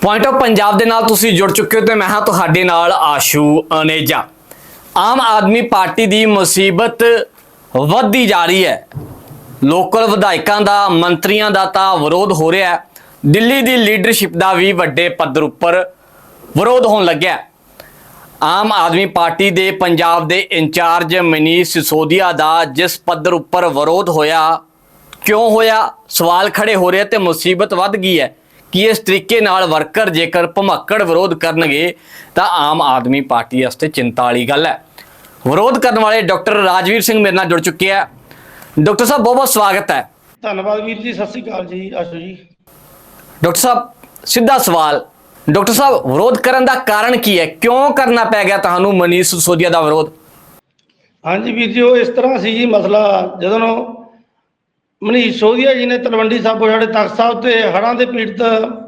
Point of Punjab ਦੇ ਨਾਲ ਤੁਸੀਂ ਜੁੜ ਚੁੱਕੇ ਹੋ ਤੇ ਮੈਂ ਹਾਂ ਤੁਹਾਡੇ ਨਾਲ ਆਸ਼ੂ ਅਨੇਜਾ। ਆਮ ਆਦਮੀ ਪਾਰਟੀ ਦੀ ਮੁਸੀਬਤ ਵੱਧਦੀ ਜਾ ਰਹੀ ਹੈ। ਲੋਕਲ ਵਿਧਾਇਕਾਂ ਦਾ, ਮੰਤਰੀਆਂ ਦਾ ਤਾਂ ਵਿਰੋਧ ਹੋ ਰਿਹਾ ਹੈ। ਦਿੱਲੀ ਦੀ ਲੀਡਰਸ਼ਿਪ ਦਾ ਵੀ ਵੱਡੇ ਪੱਧਰ ਉੱਪਰ ਵਿਰੋਧ ਹੋਣ ਲੱਗਿਆ ਆਮ ਆਦਮੀ ਪਾਰਟੀ ਦੇ ਪੰਜਾਬ ਦੇ ਇੰਚਾਰਜ ਮਨੀਸ਼ ਸਿਸੋਦੀਆ ਦਾ ਜਿਸ ਪੱਧਰ ਉੱਪਰ ਵਿਰੋਧ ਹੋਇਆ, ਕਿਉਂ ਹੋਇਆ? ਸਵਾਲ ਖੜੇ ਹੋ ਰਹੇ ਤੇ ਮੁਸੀਬਤ ਵੱਧ ਗਈ ਹੈ। ਕਿ ਇਸ ਤਰੀਕੇ ਨਾਲ ਵਰਕਰ ਜੇਕਰ ਭਮੱਕੜ ਵਿਰੋਧ ਕਰਨਗੇ ਤਾਂ ਆਮ ਆਦਮੀ ਪਾਰਟੀ ਵਾਸਤੇ ਚਿੰਤਾ ਵਾਲੀ ਗੱਲ ਹੈ। ਵਿਰੋਧ ਕਰਨ ਵਾਲੇ ਡਾਕਟਰ ਰਾਜਵੀਰ ਸਿੰਘ ਮੇਰੇ ਨਾਲ ਜੁੜ ਚੁੱਕੇ ਆ। ਡਾਕਟਰ ਸਾਹਿਬ ਬਹੁਤ ਬਹੁਤ ਸਵਾਗਤ ਹੈ। ਧੰਨਵਾਦ ਵੀਰ ਜੀ ਸਤਿ ਸ੍ਰੀ ਅਕਾਲ ਜੀ ਆਸ਼ੂ ਜੀ। ਡਾਕਟਰ ਸਾਹਿਬ ਸਿੱਧਾ ਸਵਾਲ। ਡਾਕਟਰ ਸਾਹਿਬ ਵਿਰੋਧ ਕਰਨ ਦਾ ਕਾਰਨ ਕੀ ਹੈ? ਕਿਉਂ ਕਰਨਾ ਪੈ ਗਿਆ ਤੁਹਾਨੂੰ ਮਨੀਸ਼ ਸਿਸੋਦੀਆ ਦਾ ਵਿਰੋਧ? ਹਾਂਜੀ ਵੀਰ ਜੀ ਉਹ ਇਸ ਤਰ੍ਹਾਂ ਸੀ ਜੀ ਮਸਲਾ ਜਦੋਂ ਮਨੀਸ਼ ਸੋਧੀਆ ਜੀ ਨੇ ਤਲਵੰਡੀ ਸਾਬੋ ਸਾਡੇ ਤਖਤ ਸਾਹਿਬ ਤੇ ਹੜਾਂ ਦੇ ਪੀੜਤ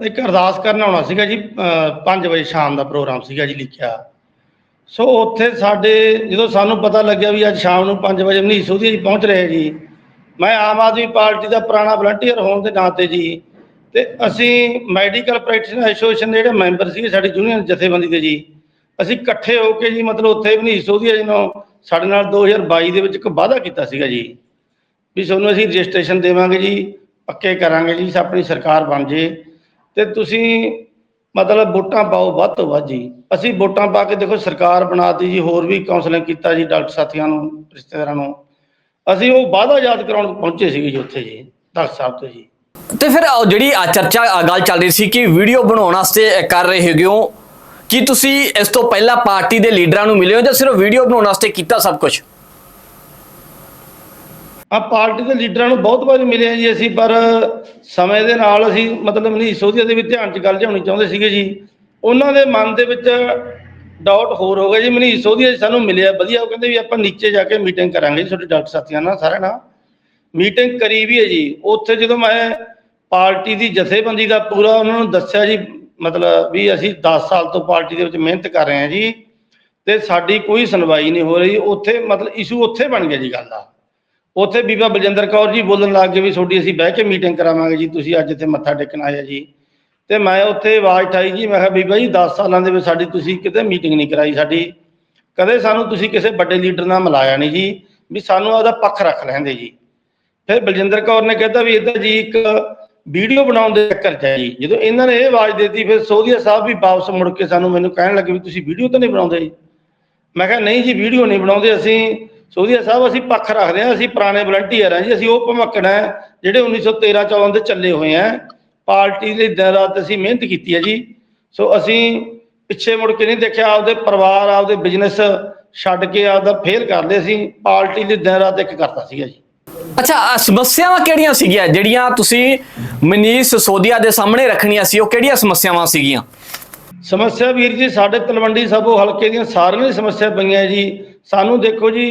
ਇੱਕ ਅਰਦਾਸ ਕਰਨ ਆਉਣਾ ਸੀਗਾ ਜੀ 5 ਵਜੇ ਸ਼ਾਮ ਦਾ ਪ੍ਰੋਗਰਾਮ ਸੀਗਾ ਜੀ ਲਿਖਿਆ। ਸੋ ਉੱਥੇ ਸਾਡੇ, ਜਦੋਂ ਸਾਨੂੰ ਪਤਾ ਲੱਗਿਆ ਵੀ ਅੱਜ ਸ਼ਾਮ ਨੂੰ 5 ਵਜੇ ਮਨੀਸ਼ ਸੋਧੀਆ ਜੀ ਪਹੁੰਚ ਰਹੇ ਜੀ, ਮੈਂ ਆਮ ਆਦਮੀ ਪਾਰਟੀ ਦਾ ਪੁਰਾਣਾ ਵਲੰਟੀਅਰ ਹੋਣ ਦੇ ਨਾਤੇ ਜੀ, ਤੇ ਅਸੀਂ ਮੈਡੀਕਲ ਪ੍ਰੈਕਟੀਸ਼ਨਰ ਐਸੋਸੀਏਸ਼ਨ ਦੇ ਜਿਹੜੇ ਮੈਂਬਰ ਸੀਗੇ ਸਾਡੀ ਯੂਨੀਅਨ ਜਥੇਬੰਦੀ ਦੇ ਜੀ, ਅਸੀਂ ਇਕੱਠੇ ਹੋ ਕੇ ਜੀ ਮਤਲਬ ਉੱਥੇ ਮਨੀਸ਼ ਸੋਧੀਆ ਜੀ ਨੂੰ ਸਾਡੇ ਨਾਲ 2022 ਦੇ ਵਿੱਚ ਇੱਕ ਵਾਅਦਾ ਕੀਤਾ ਸੀਗਾ ਜੀ। ਵੀ ਤੁਹਾਨੂੰ ਅਸੀਂ ਰਜਿਸਟ੍ਰੇਸ਼ਨ ਦੇਵਾਂਗੇ ਜੀ, ਪੱਕੇ ਕਰਾਂਗੇ ਜੀ, ਆਪਣੀ ਸਰਕਾਰ ਬਣ ਜੇ। ਤੇ ਤੁਸੀਂ ਮਤਲਬ ਵੋਟਾਂ ਪਾਓ ਵੱਧ ਤੋਂ ਵੱਧ ਜੀ। ਅਸੀਂ ਵੋਟਾਂ ਪਾ ਕੇ ਦੇਖੋ ਸਰਕਾਰ ਬਣਾਤੀ ਜੀ, ਹੋਰ ਵੀ ਕਾਉਂਸਲਿੰਗ ਕੀਤਾ ਜੀ ਡਾਕਟਰ ਸਾਥੀਆਂ ਨੂੰ, ਰਿਸ਼ਤੇਦਾਰਾਂ ਨੂੰ। ਅਸੀਂ ਉਹ ਵਾਅਦਾ ਯਾਦ ਕਰਾਉਣ ਪਹੁੰਚੇ ਸੀਗੇ ਜੀ ਉੱਥੇ ਜੀ, ਡਾਕਟਰ ਸਾਹਿਬ ਤੋਂ ਜੀ। ਤੇ ਫਿਰ ਜਿਹੜੀ ਆ ਚਰਚਾ ਗੱਲ ਚੱਲ ਰਹੀ ਸੀ ਕਿ ਵੀਡੀਓ ਬਣਾਉਣ ਵਾਸਤੇ ਕਰ ਰਹੇ ਹੈਗੇ ਹੋ। ਕੀ ਤੁਸੀਂ ਇਸ ਤੋਂ ਪਹਿਲਾਂ ਪਾਰਟੀ ਦੇ ਲੀਡਰਾਂ ਨੂੰ ਮਿਲੇ ਹੋ ਜਾਂ ਸਿਰਫ ਵੀਡੀਓ ਬਣਾਉਣ ਵਾਸਤੇ ਕੀਤਾ ਸਭ ਕੁਝ ਆ ਪਾਰਟੀ ਦੇ ਲੀਡਰਾਂ ਨੂੰ ਬਹੁਤ ਵਾਰੀ ਮਿਲੇ ਆ ਜੀ ਅਸੀਂ, ਪਰ ਸਮੇਂ ਦੇ ਨਾਲ ਅਸੀਂ ਮਤਲਬ ਮਨੀਸ਼ ਸੋਧੀਆ ਦੇ ਵੀ ਧਿਆਨ 'ਚ ਗੱਲ ਲਿਆਉਣੀ ਚਾਹੁੰਦੇ ਸੀਗੇ ਜੀ। ਉਹਨਾਂ ਦੇ ਮਨ ਦੇ ਵਿੱਚ ਡਾਊਟ ਹੋਰ ਹੋ ਗਿਆ ਜੀ। ਮਨੀਸ਼ ਸੋਧੀਆ ਜੀ ਸਾਨੂੰ ਮਿਲਿਆ, ਵਧੀਆ। ਉਹ ਕਹਿੰਦੇ ਵੀ ਆਪਾਂ ਨੀਚੇ ਜਾ ਕੇ ਮੀਟਿੰਗ ਕਰਾਂਗੇ ਜੀ ਤੁਹਾਡੇ ਡਾਕਟਰ ਸਾਥੀਆਂ ਨਾਲ ਸਾਰਿਆਂ ਨਾਲ। ਮੀਟਿੰਗ ਕਰੀ ਵੀ ਹੈ ਜੀ। ਉੱਥੇ ਜਦੋਂ ਮੈਂ ਪਾਰਟੀ ਦੀ ਜਥੇਬੰਦੀ ਦਾ ਪੂਰਾ ਉਹਨਾਂ ਨੂੰ ਦੱਸਿਆ ਜੀ, ਮਤਲਬ ਵੀ ਅਸੀਂ 10 ਸਾਲ ਤੋਂ ਪਾਰਟੀ ਦੇ ਵਿੱਚ ਮਿਹਨਤ ਕਰ ਰਹੇ ਹਾਂ ਜੀ। ਤੇ ਸਾਡੀ ਕੋਈ ਸੁਣਵਾਈ ਨਹੀਂ ਹੋ ਰਹੀ। ਉੱਥੇ ਮਤਲਬ ਇਸ਼ੂ ਉੱਥੇ ਬਣ ਗਿਆ ਜੀ ਗੱਲ ਦਾ। ਉੱਥੇ ਬੀਬਾ ਬਲਜਿੰਦਰ ਕੌਰ ਜੀ ਬੋਲਣ ਲੱਗ ਗਏ ਵੀ ਤੁਹਾਡੀ ਅਸੀਂ ਬਹਿ ਕੇ ਮੀਟਿੰਗ ਕਰਾਵਾਂਗੇ ਜੀ, ਤੁਸੀਂ ਅੱਜ ਇੱਥੇ ਮੱਥਾ ਟੇਕਣ ਆਏ ਆ ਜੀ। ਤੇ ਮੈਂ ਉੱਥੇ ਆਵਾਜ਼ ਠਾਈ ਜੀ, ਮੈਂ ਕਿਹਾ ਬੀਬਾ ਜੀ 10 ਸਾਲਾਂ ਦੇ ਵਿੱਚ ਸਾਡੀ ਤੁਸੀਂ ਕਿਤੇ ਮੀਟਿੰਗ ਨਹੀਂ ਕਰਾਈ ਸਾਡੀ। ਕਦੇ ਸਾਨੂੰ ਤੁਸੀਂ ਕਿਸੇ ਵੱਡੇ ਲੀਡਰ ਨਾਲ ਮਿਲਾਇਆ ਨਹੀਂ ਜੀ, ਵੀ ਸਾਨੂੰ ਆਪਦਾ ਪੱਖ ਰੱਖ ਲੈਂਦੇ ਜੀ। ਫਿਰ ਬਲਜਿੰਦਰ ਕੌਰ ਨੇ ਕਹਿੰਦਾ ਵੀ ਇਹਦਾ ਜੀ ਇੱਕ ਵੀਡੀਓ ਬਣਾਉਣ ਦੇ ਚੱਕਰ ਚ ਹੈ ਜੀ। ਜਦੋਂ ਇਹਨਾਂ ਨੇ ਇਹ ਆਵਾਜ਼ ਦਿੱਤੀ, ਫਿਰ ਸੋਧੀਆ ਸਾਹਿਬ ਵੀ ਵਾਪਸ ਮੁੜ ਕੇ ਸਾਨੂੰ ਮੈਨੂੰ ਕਹਿਣ ਲੱਗੇ ਵੀ ਤੁਸੀਂ ਵੀਡੀਓ ਤਾਂ ਨਹੀਂ ਬਣਾਉਂਦੇ ਜੀ। ਮੈਂ ਕਿਹਾ, ਨਹੀਂ ਜੀ ਵੀਡੀਓ ਨਹੀਂ ਬਣਾਉਂਦੇ ਅਸੀਂ। ਸੋਧੀਆ ਸਾਹਿਬ ਅਸੀਂ ਪੱਖ ਰੱਖਦੇ ਹਾਂ ਅਸੀਂ ਪੁਰਾਣੇ ਵਲੰਟੀਅਰ ਹਾਂ ਜੀ ਅਸੀਂ ਉਹ ਭਮੱਕੜ ਹੈ ਜਿਹੜੇ 1913 14 ਦੇ ਚੱਲੇ ਹੋਏ ਆ ਪਾਰਟੀ ਦੇ ਦਿਨ ਰਾਤ ਅਸੀਂ ਮਿਹਨਤ ਕੀਤੀ ਹੈ ਜੀ। ਸੋ ਅਸੀਂ ਪਿੱਛੇ ਮੁੜ ਕੇ ਨਹੀਂ ਦੇਖਿਆ ਆਪਦੇ ਪਰਿਵਾਰ ਆਪਦੇ ਬਿਜ਼ਨਸ ਛੱਡ ਕੇ ਆਪਦਾ ਫੇਲ ਕਰਦੇ ਅਸੀਂ ਪਾਰਟੀ ਲਈ ਦਿਨ ਰਾਤ ਇੱਕ ਕਰਤਾ ਸੀਗਾ ਜੀ। ਅੱਛਾ ਸਮੱਸਿਆਵਾਂ ਕਿਹੜੀਆਂ ਸੀਗੀਆਂ? ਜਿਹੜੀਆਂ ਤੁਸੀਂ ਮਨੀਸ਼ ਸਿਸੋਦੀਆ ਦੇ ਸਾਹਮਣੇ ਰੱਖਣੀਆਂ ਸੀ ਉਹ ਕਿਹੜੀਆਂ ਸਮੱਸਿਆਵਾਂ ਸੀਗੀਆਂ? ਸਮੱਸਿਆ ਵੀਰ ਜੀ ਸਾਡੇ ਤਲਵੰਡੀ ਸਾਬੋ ਹਲਕੇ ਦੀਆਂ ਸਾਰੀਆਂ ਸਮੱਸਿਆ ਪਈਆਂ ਜੀ। ਸਾਨੂੰ ਦੇਖੋ ਜੀ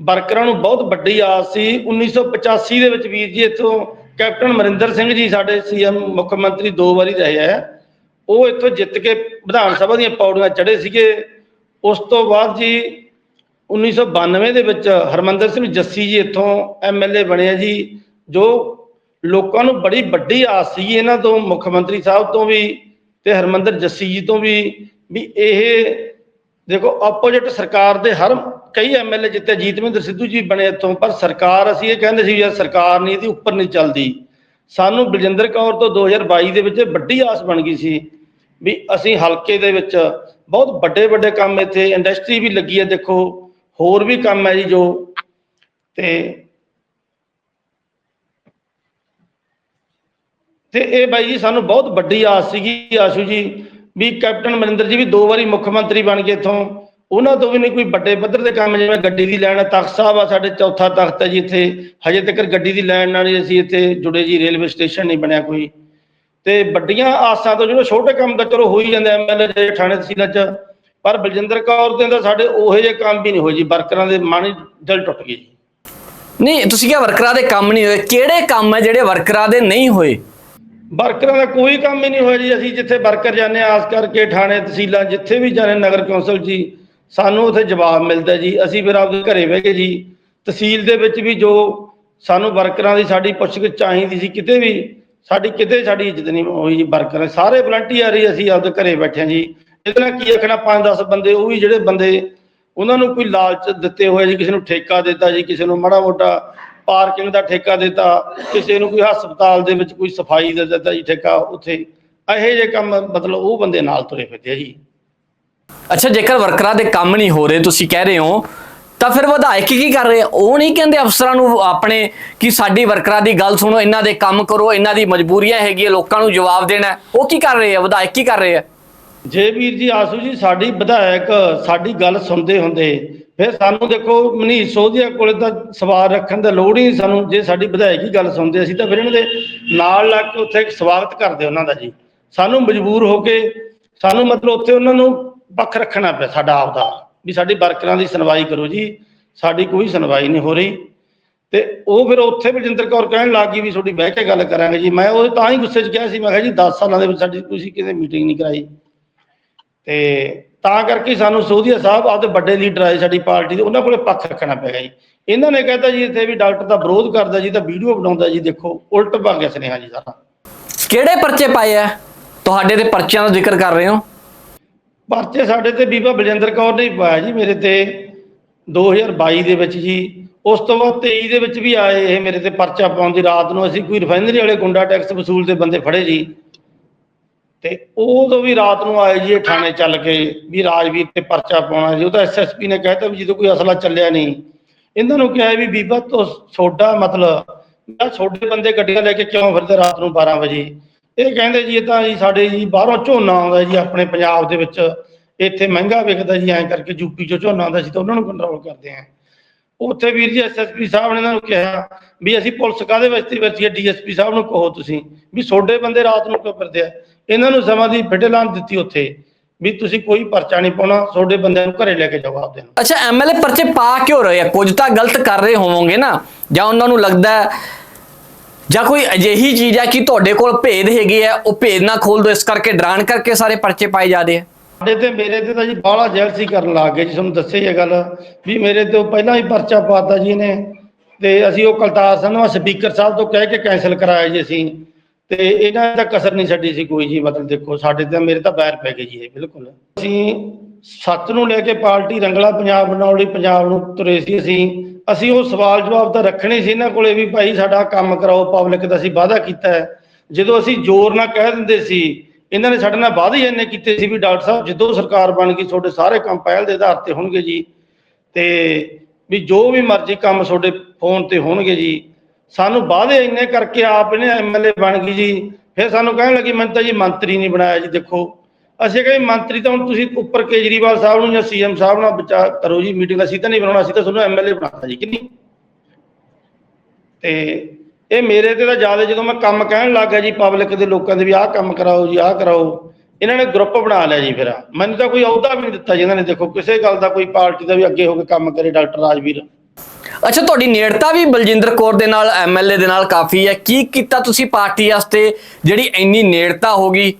ਵਰਕਰਾਂ ਨੂੰ ਬਹੁਤ ਵੱਡੀ ਆਸ ਸੀ। 1985 ਦੇ ਵਿੱਚ ਵੀਰ ਜੀ ਇੱਥੋਂ ਕੈਪਟਨ ਅਮਰਿੰਦਰ ਸਿੰਘ ਜੀ ਸਾਡੇ ਸੀਐਮ ਮੁੱਖ ਮੰਤਰੀ ਦੋ ਵਾਰੀ ਰਹੇ ਆ। ਉਹ ਇੱਥੋਂ ਜਿੱਤ ਕੇ ਵਿਧਾਨ ਸਭਾ ਦੀਆਂ ਪੌੜੀਆਂ ਚੜੇ ਸੀਗੇ। ਉਸ ਤੋਂ ਬਾਅਦ ਜੀ 1992 ਦੇ ਵਿੱਚ ਹਰਮੰਦਰ ਸਿੰਘ ਜੱਸੀ ਜੀ ਇੱਥੋਂ ਐਮਐਲਏ ਬਣੇ ਜੀ, ਜੋ ਲੋਕਾਂ ਨੂੰ ਬੜੀ ਵੱਡੀ ਆਸ ਸੀ ਇਹਨਾਂ ਤੋਂ, ਮੁੱਖ ਮੰਤਰੀ ਸਾਹਿਬ ਤੋਂ ਵੀ ਤੇ ਹਰਮੰਦਰ ਜੱਸੀ ਜੀ ਤੋਂ ਵੀ ਵੀ ਇਹ ਦੇਖੋ ਆਪੋਜੀਟ ਸਰਕਾਰ ਦੇ ਹਰ ਕਈ ਐਮਐਲਏ ਜਿੱਤੇ ਜੀਤਮਿੰਦਰ ਸਿੱਧੂ ਜੀ ਬਣੇ ਇੱਥੋਂ, ਪਰ ਸਰਕਾਰ ਅਸੀਂ ਇਹ ਕਹਿੰਦੇ ਸੀ ਯਾਰ ਸਰਕਾਰ ਨਹੀਂ, ਇਹਦੀ ਉੱਪਰ ਨਹੀਂ ਚੱਲਦੀ। ਸਾਨੂੰ ਬਲਜਿੰਦਰ ਕੌਰ ਤੋਂ 2022 ਦੇ ਵਿੱਚ ਵੱਡੀ ਆਸ ਬਣ ਗਈ ਸੀ ਵੀ ਅਸੀਂ ਹਲਕੇ ਦੇ ਵਿੱਚ ਬਹੁਤ ਵੱਡੇ ਵੱਡੇ ਕੰਮ ਇੱਥੇ ਇੰਡਸਟਰੀ ਵੀ ਲੱਗੀ ਹੈ, ਦੇਖੋ, ਹੋਰ ਵੀ ਕੰਮ ਹੈ ਜੀ ਜੋ। ਤੇ ਤੇ ਇਹ ਬਾਈ ਜੀ ਸਾਨੂੰ ਬਹੁਤ ਵੱਡੀ ਆਸ ਸੀਗੀ, ਆਸ਼ੂ ਜੀ। ਵੀ ਕੈਪਟਨ ਅਮਰਿੰਦਰ ਜੀ ਵੀ ਦੋ ਵਾਰੀ ਮੁੱਖ ਮੰਤਰੀ ਬਣ ਗਏ ਇੱਥੋਂ। ਉਹਨਾਂ ਤੋਂ ਵੀ ਨਹੀਂ ਕੋਈ ਵੱਡੇ ਪੱਧਰ ਦੇ ਕੰਮ, ਜਿਵੇਂ ਗੱਡੀ ਦੀ ਲੈਣ, ਤਖਤ ਸਾਹਿਬ ਆ ਸਾਡੇ ਚੌਥਾ ਤਖਤ ਹੈ ਜੀ ਇੱਥੇ। ਹਜੇ ਤੱਕ ਗੱਡੀ ਦੀ ਲੈਣ ਨਾਲ ਹੀ ਅਸੀਂ ਇੱਥੇ ਜੁੜੇ ਜੀ, ਰੇਲਵੇ ਸਟੇਸ਼ਨ ਨਹੀਂ ਬਣਿਆ ਕੋਈ। ਤੇ ਵੱਡੀਆਂ ਆਸਾਂ ਤੋਂ ਜਿਹੜਾ ਛੋਟੇ ਕੰਮ ਤਾਂ ਚਲੋ ਹੋ ਹੀ ਜਾਂਦੇ ਐਮਐਲਏ ਦੇ ਥਾਣੇ ਤਹਿਸੀਲਾਂ 'ਚ। ਪਰ ਬਲਜਿੰਦਰ ਕੌਰ ਦੇ ਤਾਂ ਸਾਡੇ ਉਹੋ ਜਿਹੇ ਕੰਮ ਵੀ ਨਹੀਂ ਹੋਏ ਜੀ, ਵਰਕਰਾਂ ਦੇ ਮਨ ਦਿਲ ਟੁੱਟ ਗਏ ਜੀ। ਨਹੀਂ, ਤੁਸੀਂ ਕਿਹਾ ਵਰਕਰਾਂ ਦੇ ਕੰਮ ਨਹੀਂ ਹੋਏ। ਕਿਹੜੇ ਕੰਮ ਹੈ ਜਿਹੜੇ ਵਰਕਰਾਂ ਦੇ ਨਹੀਂ ਹੋਏ? ਵਰਕਰਾਂ ਦਾ ਕੋਈ ਕੰਮ ਹੀ ਨਹੀਂ ਹੋਇਆ ਜੀ। ਅਸੀਂ ਜਿੱਥੇ ਵਰਕਰ ਜਾਂਦੇ ਆਸ ਕਰਕੇ ਥਾਣੇ, ਤਹਿਸੀਲਾਂ, ਜਿੱਥੇ ਵੀ ਜਾਂਦੇ ਨਗਰ ਕੌਂਸਲ ਜੀ, ਸਾਨੂੰ ਉੱਥੇ ਜਵਾਬ ਮਿਲਦਾ ਜੀ। ਅਸੀਂ ਫਿਰ ਆਪਦੇ ਘਰੇ ਬਹਿ ਕੇ ਜੀ, ਤਹਿਸੀਲ ਦੇ ਵਿੱਚ ਵੀ ਜੋ ਸਾਨੂੰ ਵਰਕਰਾਂ ਦੀ ਸਾਡੀ ਪੁੱਛਗਿੱਛ ਚਾਹੀਦੀ ਸੀ ਕਿਤੇ ਵੀ, ਸਾਡੀ ਕਿਤੇ ਸਾਡੀ ਇੱਜ਼ਤ ਨਹੀਂ ਹੋਈ ਜੀ ਵਰਕਰ ਸਾਰੇ ਵਲੰਟੀਅਰ ਹੀ ਅਸੀਂ ਆਪਦੇ ਘਰੇ ਬੈਠੇ ਹਾਂ ਜੀ। ਇਹਦੇ ਨਾਲ ਕੀ ਆਖਣਾ 5-10 ਬੰਦੇ, ਉਹ ਵੀ ਜਿਹੜੇ ਬੰਦੇ, ਉਹਨਾਂ ਨੂੰ ਕੋਈ ਲਾਲਚ ਦਿੱਤੇ ਹੋਏ ਜੀ, ਕਿਸੇ ਨੂੰ ਠੇਕਾ ਦਿੱਤਾ ਜੀ, ਕਿਸੇ ਨੂੰ ਮਾੜਾ ਮੋਟਾ ਪਾਰਕਿੰਗ ਦਾ ਠੇਕਾ ਦਿੱਤਾ ਕਿਸੇ ਨੂੰ ਕੋਈ ਹਸਪਤਾਲ ਦੇ ਵਿੱਚ ਕੋਈ ਸਫ਼ਾਈ ਦਾ ਦਿੱਤਾ ਜੀ ਠੇਕਾ ਉੱਥੇ ਇਹੋ ਜਿਹੇ ਕੰਮ ਮਤਲਬ ਉਹ ਬੰਦੇ ਨਾਲ ਤੁਰੇ ਫਿਰਦੇ ਆ ਜੀ। ਅੱਛਾ ਜੇਕਰ ਵਰਕਰਾਂ ਦੇ ਕੰਮ ਨਹੀਂ ਹੋ ਰਹੇ ਤੁਸੀਂ ਕਹਿ ਰਹੇ ਹੋ ਤਾਂ ਫਿਰ ਵਿਧਾਇਕ ਕੀ ਕਰ ਰਹੇ? ਉਹ ਨਹੀਂ ਕਹਿੰਦੇ ਅਫਸਰਾਂ ਨੂੰ ਆਪਣੇ ਕਿ ਸਾਡੀ ਵਰਕਰਾਂ ਦੀ ਗੱਲ ਸੁਣੋ ਇਹਨਾਂ ਦੇ ਕੰਮ ਕਰੋ ਇਹਨਾਂ ਦੀ ਮਜਬੂਰੀਆਂ ਹੈਗੀਆਂ ਲੋਕਾਂ ਨੂੰ ਜਵਾਬ ਦੇਣਾ। ਉਹ ਕੀ ਕਰ ਰਹੇ ਆ? ਵਿਧਾਇਕ ਕੀ ਕਰ ਰਹੇ ਆ? ਜੇ ਵੀਰ ਜੀ ਆਸੂ ਜੀ ਸਾਡੀ ਵਿਧਾਇਕ ਸਾਡੀ ਗੱਲ ਸੁਣਦੇ ਹੁੰਦੇ ਫਿਰ ਸਾਨੂੰ ਦੇਖੋ ਮਨੀਸ਼ ਸੋਧੀਆ ਕੋਲੇ ਤਾਂ ਸਵਾਲ ਰੱਖਣ ਦਾ ਲੋੜ ਹੀ ਨਹੀਂ ਸਾਨੂੰ, ਜੇ ਸਾਡੀ ਵਿਧਾਇਕ ਹੀ ਗੱਲ ਸੁਣਦੇ ਅਸੀਂ ਤਾਂ ਫਿਰ ਇਹਨਾਂ ਦੇ ਨਾਲ ਲੱਗ ਕੇ ਉੱਥੇ ਸਵਾਗਤ ਕਰਦੇ ਉਹਨਾਂ ਦਾ ਜੀ। ਸਾਨੂੰ ਮਜਬੂਰ ਹੋ ਕੇ, ਸਾਨੂੰ ਮਤਲਬ ਉੱਥੇ ਉਹਨਾਂ ਨੂੰ ਪੱਖ ਰੱਖਣਾ ਪਿਆ ਸਾਡਾ ਆਪਦਾ, ਵੀ ਸਾਡੀ ਵਰਕਰਾਂ ਦੀ ਸੁਣਵਾਈ ਕਰੋ ਜੀ, ਸਾਡੀ ਕੋਈ ਸੁਣਵਾਈ ਨਹੀਂ ਹੋ ਰਹੀ। ਤੇ ਉਹ ਫਿਰ ਉੱਥੇ ਬਲਜਿੰਦਰ ਕੌਰ ਕਹਿਣ ਲੱਗ ਗਈ ਵੀ ਤੁਹਾਡੀ ਬਹਿ ਕੇ ਗੱਲ ਕਰਾਂਗੇ ਜੀ। ਮੈਂ ਉਹ ਤਾਂ ਹੀ ਗੁੱਸੇ 'ਚ ਕਿਹਾ ਸੀ, ਮੈਂ ਕਿਹਾ ਜੀ 10 ਸਾਲਾਂ ਦੇ ਵਿੱਚ ਸਾਡੀ ਤੁਸੀਂ ਕਿਤੇ ਮੀਟਿੰਗ ਨਹੀਂ ਕਰਾਈ। ਤੇ ਤਾਂ ਕਰਕੇ ਸਾਨੂੰ ਸੋਧੀਆ ਸਾਹਿਬ ਆਪਦੇ ਵੱਡੇ ਲੀਡਰ ਆਏ ਸਾਡੀ ਪਾਰਟੀ ਦੇ ਉਹਨਾਂ ਕੋਲੇ ਪੱਖ ਰੱਖਣਾ ਪੈਗਾ ਜੀ। ਇਹਨਾਂ ਨੇ ਕਹਿਤਾ ਜੀ ਇੱਥੇ ਵੀ ਡਾਕਟਰ ਦਾ ਵਿਰੋਧ ਕਰਦਾ ਜੀ ਤਾਂ ਵੀਡੀਓ ਬਣਾਉਂਦਾ ਜੀ ਦੇਖੋ ਉਲਟ ਭਾ ਗਿਆ ਸੁਨੇਹਾ ਜੀ ਸਾਰਾ। ਕਿਹੜੇ ਪਰਚੇ ਪਾਏ ਆ? ਤੁਹਾਡੇ ਦੇ ਪਰਚਿਆਂ ਦਾ ਜ਼ਿਕਰ ਕਰ ਰਹੇ ਹੋ? ਪਰਚੇ ਸਾਡੇ ਤੇ ਬੀਬਾ ਬਲਜਿੰਦਰ ਕੌਰ ਨੇ ਹੀ ਪਾਇਆ ਜੀ ਮੇਰੇ ਤੇ 2022 ਦੇ ਵਿੱਚ ਜੀ। ਉਸ ਤੋਂ ਬਾਅਦ 23 ਦੇ ਵਿੱਚ ਵੀ ਆਏ ਇਹ ਮੇਰੇ ਤੇ ਪਰਚਾ ਪਾਉਣ ਦੀ ਰਾਤ ਨੂੰ ਅਸੀਂ ਕੋਈ ਰਿਫਾਈਨਰੀ ਵਾਲੇ ਗੁੰਡਾ ਟੈਕਸ ਵਸੂਲ ਦੇ ਬੰਦੇ ਫੜੇ ਜੀ। ਤੇ ਉਦੋਂ ਵੀ ਰਾਤ ਨੂੰ ਆਏ ਜੀ ਇਹ ਥਾਣੇ ਚੱਲ ਕੇ ਵੀ ਰਾਜਵੀਰ ਤੇ ਪਰਚਾ ਪਾਉਣਾ ਜੀ। ਉਹ ਤਾਂ ਐਸਐਸਪੀ ਨੇ ਕਹਿਤਾ ਵੀ ਜਦੋਂ ਕੋਈ ਅਸਲਾ ਚੱਲਿਆ ਨਹੀਂ। ਇਹਨਾਂ ਨੂੰ ਕਿਹਾ ਵੀ ਬੀਬਾ ਤੋਂ ਛੋਡਾ ਮਤਲਬ, ਮੈਂ ਛੋਡੇ ਬੰਦੇ ਗੱਡੀਆਂ ਲੈ ਕੇ ਕਿਉਂ ਫਿਰਦੇ ਰਾਤ ਨੂੰ 12 ਵਜੇ? ਇਹ ਕਹਿੰਦੇ ਜੀ ਇਹ ਤਾਂ ਜੀ ਸਾਡੇ ਜੀ ਬਾਹਰੋਂ ਝੋਨਾ ਆਉਂਦਾ ਜੀ ਆਪਣੇ ਪੰਜਾਬ ਦੇ ਵਿੱਚ। ਇੱਥੇ ਮਹਿੰਗਾ ਵਿਕਦਾ ਜੀ, ਐਂ ਕਰਕੇ ਯੂਪੀ ਚੋਂ ਝੋਨਾ ਆਉਂਦਾ ਸੀ ਤਾਂ ਉਹਨਾਂ ਨੂੰ ਕੰਟਰੋਲ ਕਰਦੇ ਆਂ। ਉੱਥੇ ਵੀਰ ਜੀ ਐਸਐਸਪੀ ਸਾਹਿਬ ਨੇ ਇਹਨਾਂ ਨੂੰ ਕਿਹਾ ਵੀ ਅਸੀਂ ਪੁਲਿਸ ਕਾਦੇ ਵਾਸਤੇ ਵਰਤੀ ਹੈ ਡੀਐਸਪੀ ਸਾਹਿਬ ਨੂੰ ਕਹੋ ਤੁਸੀਂ ਵੀ ਛੋਡੇ ਬੰਦੇ ਰਾਤ ਨੂੰ ਕਿਉਂ ਫਿਰਦੇ ਆ? ਇਹਨਾਂ ਨੂੰ ਸਮਾਂ ਦੀ ਫਿਟੇਲਾਂ ਦਿੱਤੀ ਉੱਥੇ ਵੀ ਤੁਸੀਂ ਕੋਈ ਪਰਚਾ ਨਹੀਂ ਪਾਉਣਾ ਤੁਹਾਡੇ ਬੰਦਿਆਂ ਨੂੰ ਘਰੇ ਲੈ ਕੇ ਜਾਓ ਆਪਦੇ ਨੂੰ। ਅੱਛਾ ਐਮਐਲਏ ਪਰਚੇ ਪਾ ਕਿਉਂ ਰਹੇ ਆ? ਕੁਝ ਤਾਂ ਗਲਤ ਕਰ ਰਹੇ ਹੋਵੋਗੇ ਨਾ? ਜਾਂ ਉਹਨਾਂ ਨੂੰ ਲੱਗਦਾ ਹੈ? ਜਾਂ ਕੋਈ ਅਜਿਹੀ ਚੀਜ਼ ਹੈ ਕਿ ਤੁਹਾਡੇ ਕੋਲ ਭੇਦ ਹੈਗੇ ਆ, ਉਹ ਭੇਦ ਨਾ ਖੋਲ ਦੋ ਇਸ ਕਰਕੇ ਡਰਾਨ ਕਰਕੇ ਸਾਰੇ ਪਰਚੇ ਪਾਏ ਜਾਂਦੇ ਆ? ਸਾਡੇ ਤੇ ਮੇਰੇ ਤੇ ਤਾਂ ਜੀ ਬਾਹਲਾ ਜੈਲਸੀ ਕਰਨ ਲੱਗ ਗਏ ਜੀ, ਤੁਹਾਨੂੰ ਦੱਸਿਆ ਹੀ ਇਹ ਗੱਲ, ਵੀ ਮੇਰੇ ਤੇ ਉਹ ਪਹਿਲਾਂ ਹੀ ਪਰਚਾ ਪਾਤਾ ਜੀ ਇਹਨੇ, ਤੇ ਅਸੀਂ ਉਹ ਕਲਤਾਰ ਸੰਧਵਾ ਸਪੀਕਰ ਸਾਹਿਬ ਤੋਂ ਕਹਿ ਕੇ ਕੈਨਸਲ ਕਰਾਇਆ ਜੀ ਅਸੀਂ, ਤੇ ਇਹਨਾਂ ਦਾ ਕਸਰ ਨਹੀਂ ਛੱਡੀ ਸੀ ਕੋਈ ਜੀ, ਮਤਲਬ ਦੇਖੋ ਸਾਡੇ ਤੇ ਮੇਰੇ ਤਾਂ ਬੈਰ ਪੈ ਗਏ ਜੀ ਇਹ, ਬਿਲਕੁਲ। ਅਸੀਂ ਸੱਚ ਨੂੰ ਲੈ ਕੇ ਪਾਰਟੀ ਰੰਗਲਾ ਪੰਜਾਬ ਬਣਾਉਣ ਲਈ ਪੰਜਾਬ ਨੂੰ ਤੁਰੇ ਸੀ ਅਸੀਂ ਅਸੀਂ ਉਹ ਸਵਾਲ ਜਵਾਬ ਤਾਂ ਰੱਖਣੇ ਸੀ ਇਹਨਾਂ ਕੋਲੇ ਵੀ ਭਾਈ ਸਾਡਾ ਕੰਮ ਕਰਾਓ ਪਬਲਿਕ ਦਾ ਅਸੀਂ ਵਾਅਦਾ ਕੀਤਾ ਜਦੋਂ ਅਸੀਂ ਜ਼ੋਰ ਨਾਲ ਕਹਿ ਦਿੰਦੇ ਸੀ ਇਹਨਾਂ ਨੇ ਸਾਡੇ ਨਾਲ ਵਾਅਦੇ ਹੀ ਇੰਨੇ ਕੀਤੇ ਸੀ ਵੀ ਡਾਕਟਰ ਸਾਹਿਬ, ਜਦੋਂ ਸਰਕਾਰ ਬਣ ਗਈ, ਤੁਹਾਡੇ ਸਾਰੇ ਕੰਮ ਪਹਿਲ ਦੇ ਆਧਾਰ ਤੇ ਹੋਣਗੇ ਜੀ। ਤੇ ਵੀ ਜੋ ਵੀ ਮਰਜ਼ੀ ਕੰਮ ਤੁਹਾਡੇ ਫੋਨ ਤੇ ਹੋਣਗੇ ਜੀ। ਸਾਨੂੰ ਵਾਅਦੇ ਇੰਨੇ ਕਰਕੇ ਆਪ ਇਹਨੇ ਐਮਐਲਏ ਬਣ ਗਈ ਜੀ। ਫਿਰ ਸਾਨੂੰ ਕਹਿਣ ਲੱਗੀ ਮੈਨੂੰ ਤਾਂ ਜੀ, ਮੰਤਰੀ ਨਹੀਂ ਬਣਾਇਆ ਜੀ, ਦੇਖੋ। ਅਸੀਂ ਕਹਿੰਦੇ ਮੰਤਰੀ ਤਾਂ ਹੁਣ ਤੁਸੀਂ ਉੱਪਰ ਕੇਜਰੀਵਾਲ ਸਾਹਿਬ ਨੂੰ ਜਾਂ ਸੀਐਮ ਸਾਹਿਬ ਨਾਲ ਵਿਚਾਰ ਕਰੋ ਜੀ, ਮੀਟਿੰਗ ਅਸੀਂ ਤਾਂ ਨਹੀਂ ਬਣਾਉਣਾ, ਅਸੀਂ ਤਾਂ ਤੁਹਾਨੂੰ ਐਮਐਲਏ ਬਣਾਤਾ ਜੀ, ਕਿ ਨਹੀਂ? ਤੇ ਇਹ ਮੇਰੇ ਤੇ ਤਾਂ ਜ਼ਿਆਦਾ ਜਦੋਂ ਮੈਂ ਕੰਮ ਕਹਿਣ ਲੱਗ ਗਿਆ ਜੀ ਪਬਲਿਕ ਦੇ ਲੋਕਾਂ ਦੇ ਵੀ ਆਹ ਕੰਮ ਕਰਾਓ ਜੀ ਆਹ ਕਰਾਓ। ਇਹਨਾਂ ਨੇ ਗਰੁੱਪ ਬਣਾ ਲਿਆ ਜੀ ਫਿਰ। ਮੈਨੂੰ ਤਾਂ ਕੋਈ ਅਹੁਦਾ ਵੀ ਨਹੀਂ ਦਿੱਤਾ ਜੀ ਇਹਨਾਂ ਨੇ। ਦੇਖੋ ਕਿਸੇ ਗੱਲ ਦਾ ਕੋਈ ਪਾਰਟੀ ਦਾ ਵੀ ਅੱਗੇ ਹੋ ਕੇ ਕੰਮ ਕਰੇ ਡਾਕਟਰ ਰਾਜਵੀਰ। ਅੱਛਾ ਤੁਹਾਡੀ ਨੇੜਤਾ ਵੀ ਬਲਜਿੰਦਰ ਕੌਰ ਦੇ ਨਾਲ ਐਮਐਲਏ ਦੇ ਨਾਲ ਕਾਫੀ ਹੈ। ਕੀ ਕੀਤਾ ਤੁਸੀਂ ਪਾਰਟੀ ਵਾਸਤੇ? ਜਿਹੜੀ ਇੰਨੀ ਨੇੜਤਾ ਹੋ ਗਈ।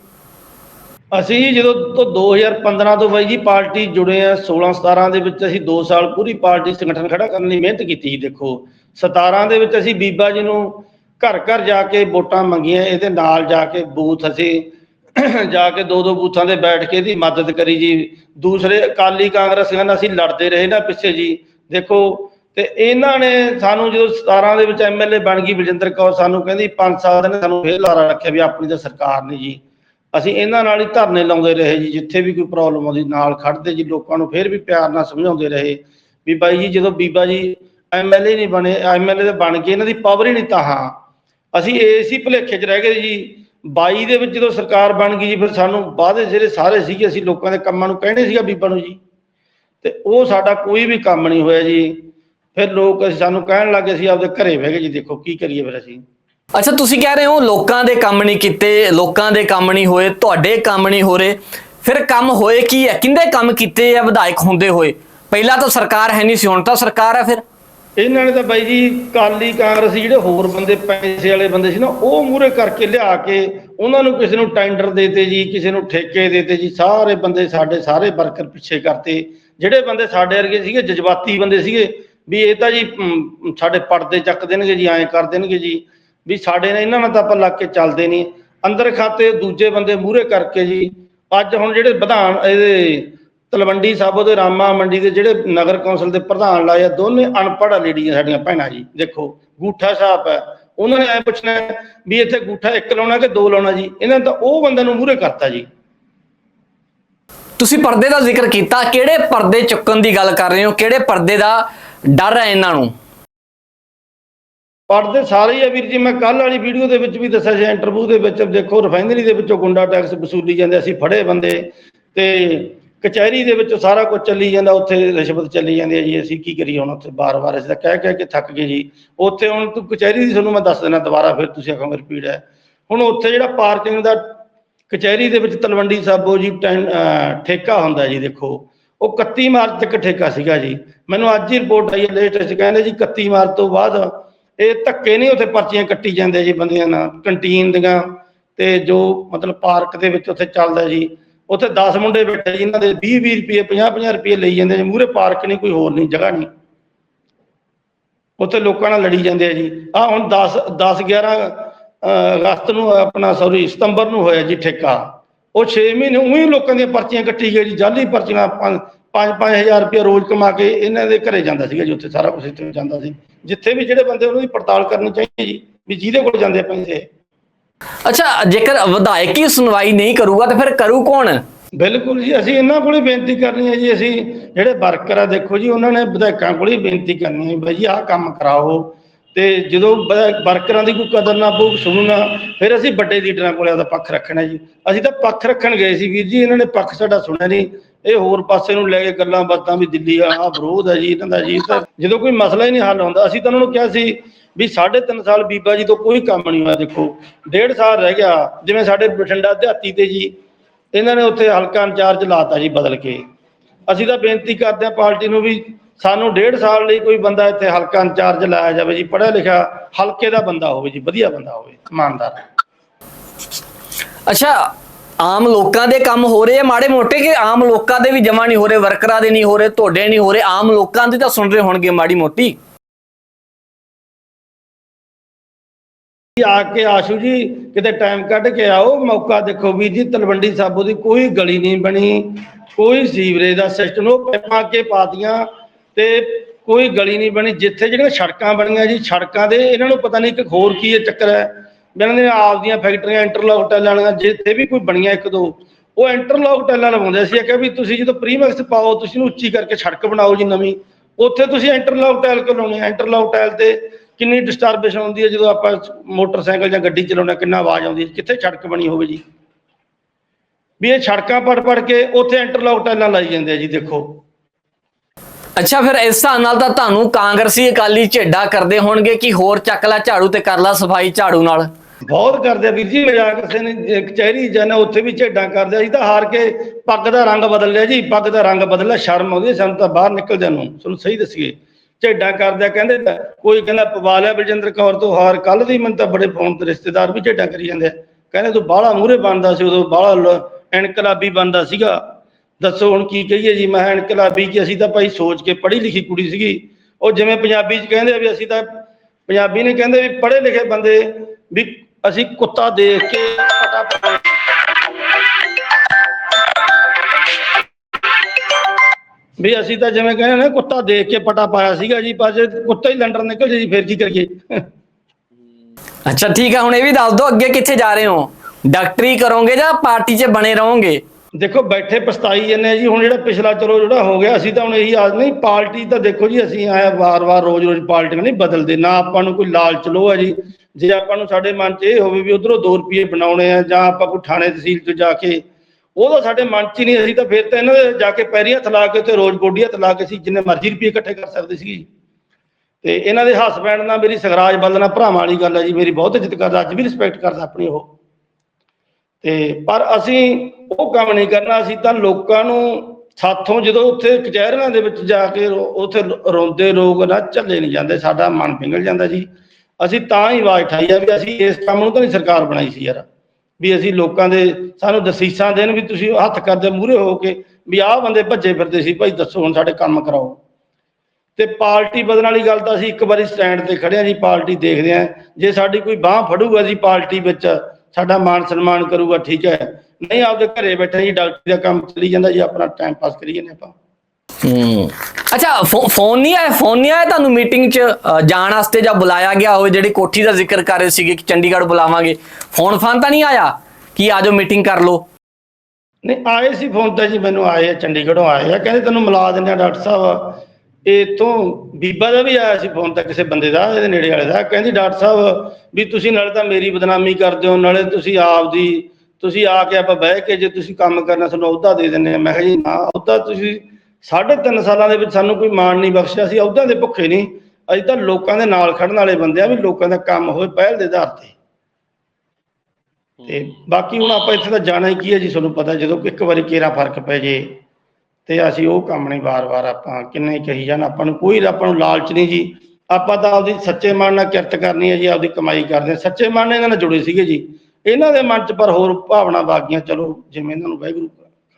ਅਸੀਂ ਜੀ ਜਦੋਂ ਤੋਂ 2015 ਤੋਂ ਬਾਈ ਜੀ ਪਾਰਟੀ ਜੁੜੇ ਆ 16 17 ਦੇ ਵਿੱਚ ਅਸੀਂ 2 ਸਾਲ ਪੂਰੀ ਪਾਰਟੀ ਸੰਗਠਨ ਖੜਾ ਕਰਨ ਲਈ ਮਿਹਨਤ ਕੀਤੀ ਜੀ ਦੇਖੋ। 17 ਦੇ ਵਿੱਚ ਅਸੀਂ ਬੀਬਾ ਜੀ ਨੂੰ ਘਰ ਘਰ ਜਾ ਕੇ ਵੋਟਾਂ ਮੰਗੀਆਂ, ਇਹਦੇ ਨਾਲ ਜਾ ਕੇ ਬੂਥ ਅਸੀਂ ਜਾ ਕੇ ਦੋ ਦੋ ਬੂਥਾਂ ਤੇ ਬੈਠ ਕੇ ਇਹਦੀ ਮਦਦ ਕਰੀ ਜੀ। ਦੂਸਰੇ ਅਕਾਲੀ ਕਾਂਗਰਸੀਆਂ ਨਾਲ ਅਸੀਂ ਲੜਦੇ ਰਹੇ ਨਾ ਪਿੱਛੇ ਜੀ। ਦੇਖੋ, ਤੇ ਇਹਨਾਂ ਨੇ ਸਾਨੂੰ ਜਦੋਂ 17 ਦੇ ਵਿੱਚ ਐਮਐਲਏ ਬਣ ਗਈ, ਬਲਜਿੰਦਰ ਕੌਰ ਸਾਨੂੰ ਕਹਿੰਦੀ 5 ਸਾਲ ਦੇ ਨੇ ਸਾਨੂੰ ਫੇਰ ਲਾਰਾ ਰੱਖਿਆ ਵੀ ਆਪਣੀ ਤਾਂ ਸਰਕਾਰ ਨਹੀਂ ਜੀ। ਅਸੀਂ ਇਹਨਾਂ ਨਾਲ ਹੀ ਧਰਨੇ ਲਾਉਂਦੇ ਰਹੇ ਜੀ, ਜਿੱਥੇ ਵੀ ਕੋਈ ਪ੍ਰੋਬਲਮ ਆਉਂਦੀ ਨਾਲ ਖੜਦੇ ਜੀ, ਲੋਕਾਂ ਨੂੰ ਫੇਰ ਵੀ ਪਿਆਰ ਨਾਲ ਸਮਝਾਉਂਦੇ ਰਹੇ। ਵੀ ਬਾਈ ਜੀ, ਜਦੋਂ ਬੀਬਾ ਜੀ ਐਮਐਲਏ ਨਹੀਂ ਬਣੇ ਐਮਐਲਏ ਦੇ ਬਣ ਕੇ ਇਹਨਾਂ ਦੀ ਪਾਵਰ ਹੀ ਨਹੀਂ ਤਾਂ ਹਾਂ। ਅਸੀਂ ਏਸੀ ਭੁਲੇਖੇ 'ਚ ਰਹਿ ਗਏ ਜੀ। 22 ਦੇ ਵਿੱਚ ਜਦੋਂ ਸਰਕਾਰ ਬਣ ਗਈ ਜੀ, ਫਿਰ ਸਾਨੂੰ ਵਾਅਦੇ ਜਿਹੜੇ ਸਾਰੇ ਸੀਗੇ, ਅਸੀਂ ਲੋਕਾਂ ਦੇ ਕੰਮਾਂ ਨੂੰ ਕਹਿਣੇ ਸੀਗਾ ਬੀਬਾ ਨੂੰ ਜੀ। ਤੇ ਉਹ ਸਾਡਾ ਕੋਈ ਵੀ ਕੰਮ ਨਹੀਂ ਹੋਇਆ ਜੀ। ਫਿਰ ਲੋਕ ਸਾਨੂੰ ਕਹਿਣ ਲੱਗੇ ਅਸੀਂ ਆਪਦੇ ਘਰੇ ਬਹਿ ਗਏ ਜੀ, ਦੇਖੋ ਕੀ ਕਰੀਏ ਫਿਰ ਅਸੀਂ। ਅੱਛਾ, ਤੁਸੀਂ ਕਹਿ ਰਹੇ ਹੋ ਲੋਕਾਂ ਦੇ ਕੰਮ ਨਹੀਂ ਕੀਤੇ, ਲੋਕਾਂ ਦੇ ਕੰਮ ਨਹੀਂ ਹੋਏ, ਤੁਹਾਡੇ ਕੰਮ ਨਹੀਂ ਹੋ ਰਹੇ। ਫਿਰ ਕੰਮ ਹੋਏ ਕੀ ਹੈ? ਕਿੰਦੇ ਕੰਮ ਕੀਤੇ ਆ ਵਿਧਾਇਕ ਹੁੰਦੇ ਹੋਏ? ਪਹਿਲਾਂ ਤਾਂ ਸਰਕਾਰ ਹੈ ਨਹੀਂ ਸੀ, ਹੁਣ ਤਾਂ ਸਰਕਾਰ ਹੈ ਫਿਰ। ਇਹਨਾਂ ਨੇ ਤਾਂ ਬਾਈ ਜੀ ਕਾਲੀ ਕਾਂਗਰਸੀ ਜਿਹੜੇ ਹੋਰ ਬੰਦੇ ਪੈਸੇ ਵਾਲੇ ਬੰਦੇ ਸੀ ਨਾ, ਉਹ ਮੂਰੇ ਕਰਕੇ ਲਿਆ ਕੇ ਉਹਨਾਂ ਨੂੰ ਕਿਸੇ ਨੂੰ ਟੈਂਡਰ ਦੇਤੇ ਜੀ, ਕਿਸੇ ਨੂੰ ਠੇਕੇ ਦੇਤੇ ਜੀ, ਸਾਰੇ ਬੰਦੇ ਸਾਡੇ, ਸਾਰੇ ਵਰਕਰ ਪਿੱਛੇ ਕਰਤੇ। ਜਿਹੜੇ ਬੰਦੇ ਸਾਡੇ ਵਰਗੇ ਸੀਗੇ, ਜਜ਼ਬਾਤੀ ਬੰਦੇ ਸੀਗੇ, ਵੀ ਇਹ ਤਾਂ ਜੀ ਸਾਡੇ ਪਰਦੇ ਚੱਕ ਦੇਣਗੇ ਜੀ, ਐਂ ਕਰ ਦੇਣਗੇ ਜੀ। ਵੀ ਸਾਡੇ ਨਾਲ ਇਹਨਾਂ ਨਾਲ ਤਾਂ ਆਪਾਂ ਲੱਗ ਕੇ ਚੱਲਦੇ ਨਹੀਂ। ਅੰਦਰ ਖਾਤੇ ਦੂਜੇ ਬੰਦੇ ਮੂਹਰੇ ਕਰਕੇ ਜੀ, ਅੱਜ ਹੁਣ ਜਿਹੜੇ ਵਿਧਾਨ, ਇਹਦੇ ਤਲਵੰਡੀ ਸਾਬੋ ਦੇ ਰਾਮਾ ਮੰਡੀ ਦੇ ਜਿਹੜੇ ਨਗਰ ਕੌਂਸਲ ਦੇ ਪ੍ਰਧਾਨ ਲਾਏ ਆ ਦੋਨੇ ਅਨਪੜ੍ਹ ਲੇਡੀਆਂ ਸਾਡੀਆਂ ਭੈਣਾਂ ਜੀ ਦੇਖੋ ਗੂਠਾ ਸਾਹਿਬ ਹੈ। ਉਹਨਾਂ ਨੇ ਐ ਪੁੱਛਣਾ ਵੀ ਇੱਥੇ ਗੂਠਾ ਇੱਕ ਲਾਉਣਾ ਕਿ ਦੋ ਲਾਉਣਾ ਜੀ? ਇਹਨਾਂ ਤਾਂ ਉਹ ਬੰਦੇ ਨੂੰ ਮੂਹਰੇ ਕਰਤਾ ਜੀ। ਤੁਸੀਂ ਪਰਦੇ ਦਾ ਜ਼ਿਕਰ ਕੀਤਾ ਕਿਹੜੇ ਪਰਦੇ ਚੁੱਕਣ ਦੀ ਗੱਲ ਕਰ ਰਹੇ ਹੋ? ਕਿਹੜੇ ਪਰਦੇ ਦਾ ਡਰ ਹੈ ਇਹਨਾਂ ਨੂੰ? ਪੜਦੇ ਸਾਰੇ ਹੀ ਆ ਵੀਰ ਜੀ ਮੈਂ ਕੱਲ ਵਾਲੀ ਵੀਡੀਓ ਦੇ ਵਿੱਚ ਵੀ ਦੱਸਿਆ ਸੀ ਇੰਟਰਵਿਊ ਦੇ ਵਿੱਚ ਦੇਖੋ ਰਿਫਾਈਨਰੀ ਦੇ ਵਿੱਚੋਂ ਗੁੰਡਾ ਟੈਕਸ ਵਸੂਲੀ ਜਾਂਦੇ ਅਸੀਂ ਫੜੇ ਬੰਦੇ ਤੇ ਕਚਹਿਰੀ ਦੇ ਵਿੱਚ ਸਾਰਾ ਕੁਝ ਚੱਲੀ ਜਾਂਦਾ, ਉੱਥੇ ਰਿਸ਼ਵਤ ਚੱਲੀ ਜਾਂਦੀ ਹੈ ਜੀ, ਅਸੀਂ ਕੀ ਕਰੀਏ ਹੁਣ ਉੱਥੇ ਬਾਰ-ਬਾਰ ਅਸੀਂ ਤਾਂ ਕਹਿ ਕਹਿ ਕੇ ਥੱਕ ਗਏ ਜੀ। ਉੱਥੇ ਹੁਣ ਤੂੰ ਕਚਹਿਰੀ ਦੀ ਤੁਹਾਨੂੰ ਮੈਂ ਦੱਸ ਦੇਣਾ ਦੁਬਾਰਾ ਫਿਰ ਤੁਸੀਂ ਆਖੋਗੇ ਰਿਪੀਟ ਹੈ। ਹੁਣ ਉੱਥੇ ਜਿਹੜਾ ਪਾਰਕਿੰਗ ਦਾ ਕਚਹਿਰੀ ਦੇ ਵਿੱਚ ਤਲਵੰਡੀ ਸਾਬੋ ਜੀ ਠੇਕਾ ਹੁੰਦਾ ਜੀ, ਦੇਖੋ। ਉਹ 31 ਮਾਰਚ ਤੱਕ ਠੇਕਾ ਸੀਗਾ ਜੀ। ਮੈਨੂੰ ਅੱਜ ਹੀ ਰਿਪੋਰਟ ਆਈ ਹੈ ਲੇਟੈਸਟ ਕਹਿੰਦੇ ਜੀ 31 ਮਾਰਚ ਤੋਂ ਬਾਅਦ ਇਹ ਧੱਕੇ ਨਹੀਂ ਉੱਥੇ ਪਰਚੀਆਂ ਕੱਟੀ ਜਾਂਦੇ ਜੀ ਬੰਦਿਆਂ ਨਾਲ, ਕੰਟੀਨ ਦੀਆਂ। ਤੇ ਜੋ ਮਤਲਬ ਪਾਰਕ ਦੇ ਵਿੱਚ ਉੱਥੇ ਚੱਲਦਾ ਜੀ ਉੱਥੇ 10 ਮੁੰਡੇ ਬੈਠੇ ਜੀ ਦੇ 20 20 ਰੁਪਏ 50 50 ਰੁਪਏ ਲਈ ਜਾਂਦੇ ਜੀ ਮੂਰੇ ਪਾਰਕ ਨਹੀਂ, ਕੋਈ ਹੋਰ ਨਹੀਂ, ਜਗ੍ਹਾ ਨਹੀਂ। ਉੱਥੇ ਲੋਕਾਂ ਨਾਲ ਲੜੀ ਜਾਂਦੇ ਆ ਜੀ। ਆ ਹੁਣ 10 10 11 ਅਗਸਤ ਨੂੰ ਆਪਣਾ ਸੌਰੀ ਸਤੰਬਰ ਨੂੰ ਹੋਇਆ ਜੀ ਠੇਕਾ। ਉਹ 6 ਮਹੀਨੇ ਉਹੀ ਲੋਕਾਂ ਦੀਆਂ ਪਰਚੀਆਂ ਕੱਟੀ ਗਈ ਜੀ, ਜਾਲੀ ਪਰਚੀਆਂ 5 5000 ਰੁਪਏ ਰੋਜ਼ ਕਮਾ ਕੇ ਇਹਨਾਂ ਦੇ ਘਰੇ ਜਾਂਦਾ ਸੀਗਾ ਜੀ, ਉੱਥੇ ਸਾਰਾ ਕੁਝ ਇੱਥੇ ਜਾਂਦਾ ਸੀ। ਜਿੱਥੇ ਵੀ ਜਿਹੜੇ ਬੰਦੇ, ਉਹਨਾਂ ਦੀ ਪੜਤਾਲ ਕਰਨੀ ਚਾਹੀਦੀ ਜੀ, ਵੀ ਜਿਹਦੇ ਕੋਲ ਜਾਂਦੇ ਆ ਪੈਸੇ। ਅੱਛਾ, ਜੇਕਰ ਵਿਧਾਇਕ ਹੀ ਸੁਣਵਾਈ ਨਹੀਂ ਕਰੂਗਾ ਤਾਂ ਫਿਰ ਕਰੂ ਕੌਣ? ਬਿਲਕੁਲ ਜੀ, ਅਸੀਂ ਇਹਨਾਂ ਕੋਲੇ ਬੇਨਤੀ ਕਰਨੀ ਹੈ ਜੀ, ਅਸੀਂ ਜਿਹੜੇ ਵਰਕਰ ਆ, ਦੇਖੋ ਜੀ, ਉਹਨਾਂ ਨੇ ਵਿਧਾਇਕਾਂ ਕੋਲੇ ਬੇਨਤੀ ਕਰਨੀ ਹੈ, ਬਈ ਜੀ ਆਹ ਕੰਮ ਕਰਾਓ। ਤੇ ਜਦੋਂ ਵਰਕਰਾਂ ਦੀ ਕੋਈ ਕਦਰ ਨਾ ਪਊ ਸੁਣੂ ਫਿਰ ਅਸੀਂ ਵੱਡੇ ਲੀਡਰਾਂ ਕੋਲ ਆਪਦਾ ਪੱਖ ਰੱਖਣਾ ਜੀ। ਅਸੀਂ ਤਾਂ ਪੱਖ ਰੱਖਣ ਗਏ ਸੀ ਵੀਰ ਜੀ, ਇਹਨਾਂ ਨੇ ਪੱਖ ਸਾਡਾ ਸੁਣਿਆ ਨਹੀਂ। ਇਹ ਹੋਰ ਪਾਸੇ ਨੂੰ ਲੈ ਕੇ ਗੱਲਾਂ ਬਾਤਾਂ ਵੀ ਦਿੱਲੀ ਆ ਆਹ ਵਿਰੋਧ ਹੈ ਜੀ, ਇਹਨਾਂ ਦਾ ਜੀ, ਤਾਂ ਜਦੋਂ ਕੋਈ ਮਸਲਾ ਹੀ ਨਹੀਂ ਹੱਲ ਹੁੰਦਾ, ਅਸੀਂ ਤਾਂ ਉਹਨਾਂ ਨੂੰ ਕਿਹਾ ਸੀ ਵੀ ਸਾਢੇ ਤਿੰਨ ਸਾਲ ਬੀਬਾ ਜੀ ਤੋਂ ਕੋਈ ਕੰਮ ਨਹੀਂ ਹੋਇਆ, ਦੇਖੋ। ਡੇਢ ਸਾਲ ਰਹਿ ਗਿਆ, ਜਿਵੇਂ ਸਾਡੇ ਬਠਿੰਡਾ ਦਿਹਾਤੀ ਤੇ ਜੀ, ਇਹਨਾਂ ਨੇ ਉੱਥੇ ਹਲਕਾ ਇੰਚਾਰਜ ਲਾਤਾ ਜੀ ਬਦਲ ਕੇ। ਅਸੀਂ ਤਾਂ ਬੇਨਤੀ ਕਰਦੇ ਹਾਂ ਪਾਰਟੀ ਨੂੰ ਵੀ ਸਾਨੂੰ ਡੇਢ ਸਾਲ ਲਈ ਕੋਈ ਬੰਦਾ ਇੱਥੇ ਹਲਕਾ ਇੰਚਾਰਜ ਲਾਇਆ ਜਾਵੇ ਜੀ, ਪੜ੍ਹਿਆ ਲਿਖਿਆ ਹਲਕੇ ਦਾ ਬੰਦਾ ਹੋਵੇ ਜੀ, ਵਧੀਆ ਬੰਦਾ ਹੋਵੇ, ਇਮਾਨਦਾਰ। ਅੱਛਾ, ਆਮ ਲੋਕਾਂ ਦੇ ਕੰਮ ਹੋ ਰਹੇ ਆ ਮਾੜੇ ਮੋਟੇ ਕਿ ਆਮ ਲੋਕਾਂ ਦੇ ਵੀ ਜਮਾ ਨਹੀਂ ਹੋ ਰਹੇ, ਵਰਕਰਾਂ ਦੇ ਨਹੀਂ ਹੋ ਰਹੇ, ਤੁਹਾਡੇ ਨਹੀਂ ਹੋ ਰਹੇ, ਆਮ ਲੋਕਾਂ ਦੀ ਤਾਂ ਸੁਣ ਰਹੇ ਹੋਣਗੇ ਮਾੜੀ ਮੋਟੀ? ਆ ਕੇ ਆਸ਼ੂ ਜੀ, ਕਿਤੇ ਟਾਈਮ ਕੱਢ ਕੇ ਆਓ, ਮੌਕਾ ਦੇਖੋ ਵੀਰ ਜੀ, ਤਲਵੰਡੀ ਸਾਬੋ ਦੀ ਕੋਈ ਗਲੀ ਨਹੀਂ ਬਣੀ, ਕੋਈ ਸੀਵਰੇਜ ਦਾ ਸਿਸਟਮ ਉਹ ਪੈਪਾਂ ਅੱਗੇ ਪਾਤੀਆਂ ਤੇ ਕੋਈ ਗਲੀ ਨਹੀਂ ਬਣੀ, ਜਿੱਥੇ ਜਿਹੜੀਆਂ ਸੜਕਾਂ ਬਣੀਆਂ ਜੀ, ਸੜਕਾਂ ਦੇ ਇਹਨਾਂ ਨੂੰ ਪਤਾ ਨਹੀਂ ਕਿ ਹੋਰ ਕੀ ਇਹ ਚੱਕਰ ਹੈ। ਵੀ ਇਹਨਾਂ ਦੇ ਆਪਦੀਆਂ ਫੈਕਟਰੀਆਂ ਇੰਟਰਲੌਕ ਟੈਲਾਂ ਵਾਲੀਆਂ, ਜਿੱਥੇ ਵੀ ਕੋਈ ਬਣੀਆਂ ਇੱਕ ਦੋ, ਉਹ ਇੰਟਰਲੌਕ ਟੈਲਾਂ ਲਵਾਉਂਦੇ ਸੀ ਕਿ ਵੀ ਤੁਸੀਂ ਜਦੋਂ ਪ੍ਰੀਮੈਕਸ ਪਾਓ, ਤੁਸੀਂ ਇਹਨੂੰ ਉੱਚੀ ਕਰਕੇ ਸੜਕ ਬਣਾਓ ਜੀ ਨਵੀਂ, ਉੱਥੇ ਤੁਸੀਂ ਇੰਟਰਲੌਕ ਟੈਲ ਕਿਉਂ ਲਾਉਣੀ ਹੈ? ਇੰਟਰਲੌਕ ਟੈਲ ਤੇ ਕਿੰਨੀ ਡਿਸਟਰਬੇਸ਼ਨ ਹੁੰਦੀ ਹੈ ਜਦੋਂ ਆਪਾਂ ਮੋਟਰਸਾਈਕਲ ਜਾਂ ਗੱਡੀ ਚਲਾਉਂਦੇ ਕਿੰਨਾ ਆਵਾਜ਼ ਆਉਂਦੀ ਹੈ? ਕਿੱਥੇ ਸੜਕ ਬਣੀ ਹੋਵੇ ਜੀ? ਵੀ ਇਹ ਸੜਕਾਂ ਪੜ ਪੜ ਕੇ ਉੱਥੇ ਇੰਟਰਲੌਕ ਟੈਲਾਂ ਲਾਈ ਜਾਂਦੇ ਆ ਜੀ ਦੇਖੋ। ਅੱਛਾ ਫਿਰ ਇਸ ਹਿਸਾਬ ਨਾਲ ਤਾਂ ਤੁਹਾਨੂੰ ਕਾਂਗਰਸੀ ਅਕਾਲੀ ਝੇਡਾ ਕਰਦੇ ਹੋਣਗੇ ਕਿ ਹੋਰ ਚੱਕ ਲੈ ਝਾੜੂ ਤੇ ਕਰ ਲੈ ਸਫ਼ਾਈ ਝਾੜੂ ਨਾਲ? ਬਹੁਤ ਕਰਦੇ ਆ ਵੀਰ ਜੀ ਮਜ਼ਾਕ ਕਿਸੇ ਨੇ ਕਚਹਿਰੀ ਜਾਣਾ ਉੱਥੇ ਵੀ ਝੇਡਾਂ ਕਰਦੇ ਅਸੀਂ ਤਾਂ ਹਾਰ ਕੇ ਪੱਗ ਦਾ ਰੰਗ ਬਦਲ ਲਿਆ ਜੀ ਪੱਗ ਦਾ ਰੰਗ ਬਦਲਿਆ ਸ਼ਰਮ ਆਉਂਦੀ ਸਾਨੂੰ ਤਾਂ ਬਾਹਰ ਨਿਕਲ ਜਾਣ ਨੂੰ। ਤੁਹਾਨੂੰ ਸਹੀ ਦੱਸੀਏ। ਝੇਡਾਂ ਕਰਦੇ ਕਹਿੰਦੇ ਤਾਂ ਕੋਈ ਕਹਿੰਦਾ ਪਵਾ ਲਿਆ ਬਲਜਿੰਦਰ ਕੌਰ ਤੋਂ ਹਾਰ ਕੱਲ ਦੀ, ਮੈਨੂੰ ਤਾਂ ਬੜੇ ਫੋਨ ਤੇ ਰਿਸ਼ਤੇਦਾਰ ਵੀ ਝੇਡਾਂ ਕਰੀ ਜਾਂਦੇ ਆ। ਕਹਿੰਦੇ ਤੂੰ ਬਾਹਲਾ ਮੂਹਰੇ ਬਣਦਾ ਸੀ, ਉਦੋਂ ਬਾਹਲਾ ਇਨਕਲਾਬੀ ਬਣਦਾ ਸੀਗਾ। ਦੱਸੋ ਹੁਣ ਕੀ ਕਹੀਏ ਜੀ, ਮੈਂ ਕਿਹਾ ਇਨਕਲਾਬੀ ਕਿ, ਅਸੀਂ ਤਾਂ ਭਾਈ ਸੋਚ ਕੇ ਪੜ੍ਹੀ ਲਿਖੀ ਕੁੜੀ ਸੀਗੀ। ਉਹ ਜਿਵੇਂ ਪੰਜਾਬੀ ਚ ਕਹਿੰਦੇ ਵੀ ਅਸੀਂ ਤਾਂ, ਪੰਜਾਬੀ ਨੇ ਕਹਿੰਦੇ ਵੀ ਪੜ੍ਹੇ ਲਿਖੇ ਬੰਦੇ, ਵੀ ਅਸੀਂ ਕੁੱਤਾ ਦੇਖ ਕੇ ਪਤਾ ਪਾ ਵੀ ਅਸੀਂ ਤਾਂ ਜਿਵੇਂ ਕਹਿੰਦੇ ਨੇ ਕੁੱਤਾ ਦੇਖ ਕੇ ਪਟਾ ਪਾਇਆ ਸੀਗਾ ਜੀ ਪਰ ਜੇ ਕੁੱਤਾ ਹੀ ਲੰਡਰ ਨਿਕਲ ਜੇ ਜੀ ਫਿਰ ਕੀ ਕਰੀਏ? ਅੱਛਾ ਠੀਕ ਹੈ ਹੁਣ ਇਹ ਵੀ ਦੱਸ ਦਿਓ ਅੱਗੇ ਕਿੱਥੇ ਜਾ ਰਹੇ ਹੋ? ਡਾਕਟਰੀ ਕਰੋਗੇ ਜਾਂ ਪਾਰਟੀ 'ਚ ਬਣੇ ਰਹੋਗੇ? ਦੇਖੋ ਬੈਠੇ ਪਛਤਾਈ ਜੰਨੇ ਆ ਜੀ ਹੁਣ ਜਿਹੜਾ ਪਿਛਲਾ ਚਲੋ ਜਿਹੜਾ ਹੋ ਗਿਆ ਅਸੀਂ ਤਾਂ ਹੁਣ ਇਹੀ ਆਸ ਨਹੀਂ ਪਾਰਟੀ ਤਾਂ ਦੇਖੋ ਜੀ ਅਸੀਂ ਆਇਆ ਵਾਰ-ਵਾਰ ਰੋਜ਼-ਰੋਜ਼ ਪਾਰਟੀਆਂ ਨਹੀਂ ਬਦਲਦੇ ਨਾ ਆਪਾਂ ਨੂੰ ਕੋਈ ਲਾਲਚ ਲੋ ਹੈ ਜੀ। ਜੇ ਆਪਾਂ ਨੂੰ ਸਾਡੇ ਮਨ 'ਚ ਇਹ ਹੋਵੇ ਵੀ ਉਧਰੋਂ 2 ਰੁਪਏ ਬਣਾਉਣੇ ਆ ਜਾਂ ਆਪਾਂ ਕੋਈ ਥਾਣੇ ਤਹਿਸੀਲ 'ਚ ਜਾ ਕੇ ਉਹ ਤਾਂ ਸਾਡੇ ਮਨ 'ਚ ਹੀ ਨਹੀਂ ਅਸੀਂ ਤਾਂ ਫਿਰ ਤਾਂ ਇਹਨਾਂ ਦੇ ਜਾ ਕੇ ਪੈਰੀਆਂ ਥਲਾ ਕੇ ਤੇ ਰੋਜ਼ ਗੋਡੀਆਂ ਥਲਾ ਕੇ ਅਸੀਂ ਜਿੰਨੇ ਮਰਜ਼ੀ ਰੁਪਏ ਇਕੱਠੇ ਕਰ ਸਕਦੇ ਸੀ ਤੇ ਇਹਨਾਂ ਦੇ ਹਸਬੈਂਡ ਨਾਲ ਮੇਰੀ ਸਗਰਾਜ ਬਲ ਨਾਲ ਭਰਾਵਾਂ ਵਾਲੀ ਗੱਲ ਹੈ ਜੀ, ਮੇਰੀ ਬਹੁਤ ਇੱਜ਼ਤ ਕਰਦਾ, ਅੱਜ ਵੀ ਰਿਸਪੈਕਟ ਕਰਦਾ ਆਪਣੀ ਉਹ। ਤੇ ਪਰ ਅਸੀਂ ਉਹ ਕੰਮ ਨਹੀਂ ਕਰਨਾ, ਅਸੀਂ ਤਾਂ ਲੋਕਾਂ ਨੂੰ ਸਾਥੋਂ ਜਦੋਂ ਉੱਥੇ ਕਚਹਿਰੀਆਂ ਦੇ ਵਿੱਚ ਜਾ ਕੇ ਉੱਥੇ ਰੋਂਦੇ ਲੋਕ ਨਾ ਝੱਲੇ ਨਹੀਂ ਜਾਂਦੇ, ਸਾਡਾ ਮਨ ਪਿੰਗਲ ਜਾਂਦਾ ਜੀ। ਅਸੀਂ ਤਾਂ ਹੀ ਆਵਾਜ਼ ਉਠਾਈ ਆ ਵੀ ਅਸੀਂ ਇਸ ਕੰਮ ਨੂੰ ਤਾਂ ਨਹੀਂ ਸਰਕਾਰ ਬਣਾਈ ਸੀ ਯਾਰ। ਵੀ ਅਸੀਂ ਲੋਕਾਂ ਦੇ ਸਾਨੂੰ ਦਸੀਸਾਂ ਦੇਣ ਵੀ ਤੁਸੀਂ ਹੱਥ ਕਰਦੇ ਮੂਹਰੇ ਹੋ ਕੇ ਵੀ ਆਹ ਬੰਦੇ ਭੱਜੇ ਫਿਰਦੇ ਸੀ, ਭਾਈ ਦੱਸੋ ਹੁਣ ਸਾਡੇ ਕੰਮ ਕਰਾਓ। ਤੇ ਪਾਰਟੀ ਬਦਲਣ ਵਾਲੀ ਗੱਲ ਤਾਂ ਅਸੀਂ ਇੱਕ ਵਾਰੀ ਸਟੈਂਡ ਤੇ ਖੜੇ ਆ ਜੀ ਪਾਰਟੀ ਦੇਖਦੇ ਆ ਜੇ ਸਾਡੀ ਕੋਈ ਬਾਹ ਫੜੂਗਾ ਜੀ ਪਾਰਟੀ ਵਿੱਚ, ਸਾਡਾ ਮਾਨ ਸਨਮਾਨ ਕਰੂਗਾ, ਠੀਕ ਹੈ। ਨਹੀਂ ਆਪਦੇ ਘਰੇ ਬੈਠੇ ਜੀ, ਡਾਕਟਰੀ ਦਾ ਕੰਮ ਚੱਲੀ ਜਾਂਦਾ ਜੀ, ਆਪਣਾ ਟਾਈਮ ਪਾਸ ਕਰੀ ਜਾਂਦੇ ਆਪਾਂ। ਹੂੰ। ਅੱਛਾ ਫੋਨ ਨਹੀਂ ਆਇਆ ਫੋਨ ਨਹੀਂ ਆਇਆ ਤੁਹਾਨੂੰ ਮੀਟਿੰਗ 'ਚ ਜਾਣ ਵਾਸਤੇ ਜਾਂ ਬੁਲਾਇਆ ਗਿਆ ਹੋਵੇ ਜਿਹੜੀ ਕੋਠੀ ਦਾ ਜ਼ਿਕਰ ਕਰ ਰਹੇ ਸੀਗੇ ਕਿ ਚੰਡੀਗੜ੍ਹ ਬੁਲਾਵਾਂਗੇ। ਫੋਨ ਫਾਨ ਤਾਂ ਨਹੀਂ ਆਇਆ ਕਿ ਆਜੋ ਮੀਟਿੰਗ ਕਰ ਲਓ? ਨਹੀਂ ਆਏ ਸੀ ਫੋਨ ਤੇ ਜੀ ਮੈਨੂੰ ਆਏ ਆ ਚੰਡੀਗੜ੍ਹੋਂ ਆਏ ਆ। ਕਹਿੰਦੇ ਤੈਨੂੰ ਮਿਲਾ ਦਿੰਦੇ ਆ ਡਾਕਟਰ ਸਾਹਿਬ। ਇਤੋਂ ਬੀਬਾ ਦਾ ਵੀ ਆਇਆ ਸੀ ਫੋਨ ਤੇ ਕਿਸੇ ਬੰਦੇ ਦਾ ਇਹਦੇ ਨੇੜੇ ਵਾਲੇ ਦਾ। ਕਹਿੰਦੀ ਡਾਕਟਰ ਸਾਹਿਬ ਵੀ ਤੁਸੀਂ ਨਾਲੇ ਤਾਂ ਮੇਰੀ ਬਦਨਾਮੀ ਕਰਦੇ ਹੋ ਨਾਲੇ ਤੁਸੀਂ ਆਪ ਦੀ ਤੁਸੀਂ ਆ ਕੇ ਆਪਾਂ ਬਹਿ ਕੇ ਜੇ ਤੁਸੀਂ ਕੰਮ ਕਰਨਾ ਤੁਹਾਨੂੰ ਅਹੁਦਾ ਦੇ ਦਿੰਦੇ ਆ। ਮੈਂ ਕਿਹਾ ਜੀ ਨਾ ਅਹੁਦਾ ਤੁਸੀਂ ਸਾਢੇ ਤਿੰਨ ਸਾਲਾਂ ਦੇ ਵਿੱਚ ਸਾਨੂੰ ਕੋਈ ਮਾਣ ਨਹੀਂ ਬਖਸ਼ਿਆ ਸੀ, ਅਹੁਦਿਆਂ ਦੇ ਭੁੱਖੇ ਨਹੀਂ। ਅਸੀਂ ਤਾਂ ਲੋਕਾਂ ਦੇ ਨਾਲ ਖੜਨ ਵਾਲੇ ਬੰਦੇ ਆ ਵੀ ਲੋਕਾਂ ਦਾ ਕੰਮ ਹੋਵੇ ਪਹਿਲ ਦੇ ਆਧਾਰ ਤੇ। ਤੇ ਬਾਕੀ ਹੁਣ ਆਪਾਂ ਇੱਥੇ ਤਾਂ ਜਾਣਾ ਹੀ ਕੀ ਹੈ ਜੀ, ਤੁਹਾਨੂੰ ਪਤਾ ਜਦੋਂ ਇੱਕ ਵਾਰੀ ਕੇਰਾ ਫ਼ਰਕ ਪੈ ਜੇ ਤੇ ਅਸੀਂ ਉਹ ਕੰਮ ਨਹੀਂ ਵਾਰ-ਵਾਰ ਆਪਾਂ ਕਿੰਨੇ ਕਹੀ ਜਾਣ, ਆਪਾਂ ਨੂੰ ਕੋਈ ਆਪਾਂ ਨੂੰ ਲਾਲਚ ਨਹੀਂ ਜੀ। ਆਪਾਂ ਤਾਂ ਆਪਦੀ ਸੱਚੇ ਮਨ ਨਾਲ ਕਿਰਤ ਕਰਨੀ ਹੈ ਜੀ, ਆਪਦੀ ਕਮਾਈ ਕਰਦੇ ਹਾਂ। ਸੱਚੇ ਮਨ ਨਾਲ ਇਹਨਾਂ ਨਾਲ ਜੁੜੇ ਸੀਗੇ ਜੀ। ਇਹਨਾਂ ਦੇ ਮਨ 'ਚ ਪਰ ਹੋਰ ਭਾਵਨਾ ਬਾਗੀਆਂ, ਚਲੋ ਜਿਵੇਂ ਇਹਨਾਂ ਨੂੰ ਵਾਹਿਗੁਰੂ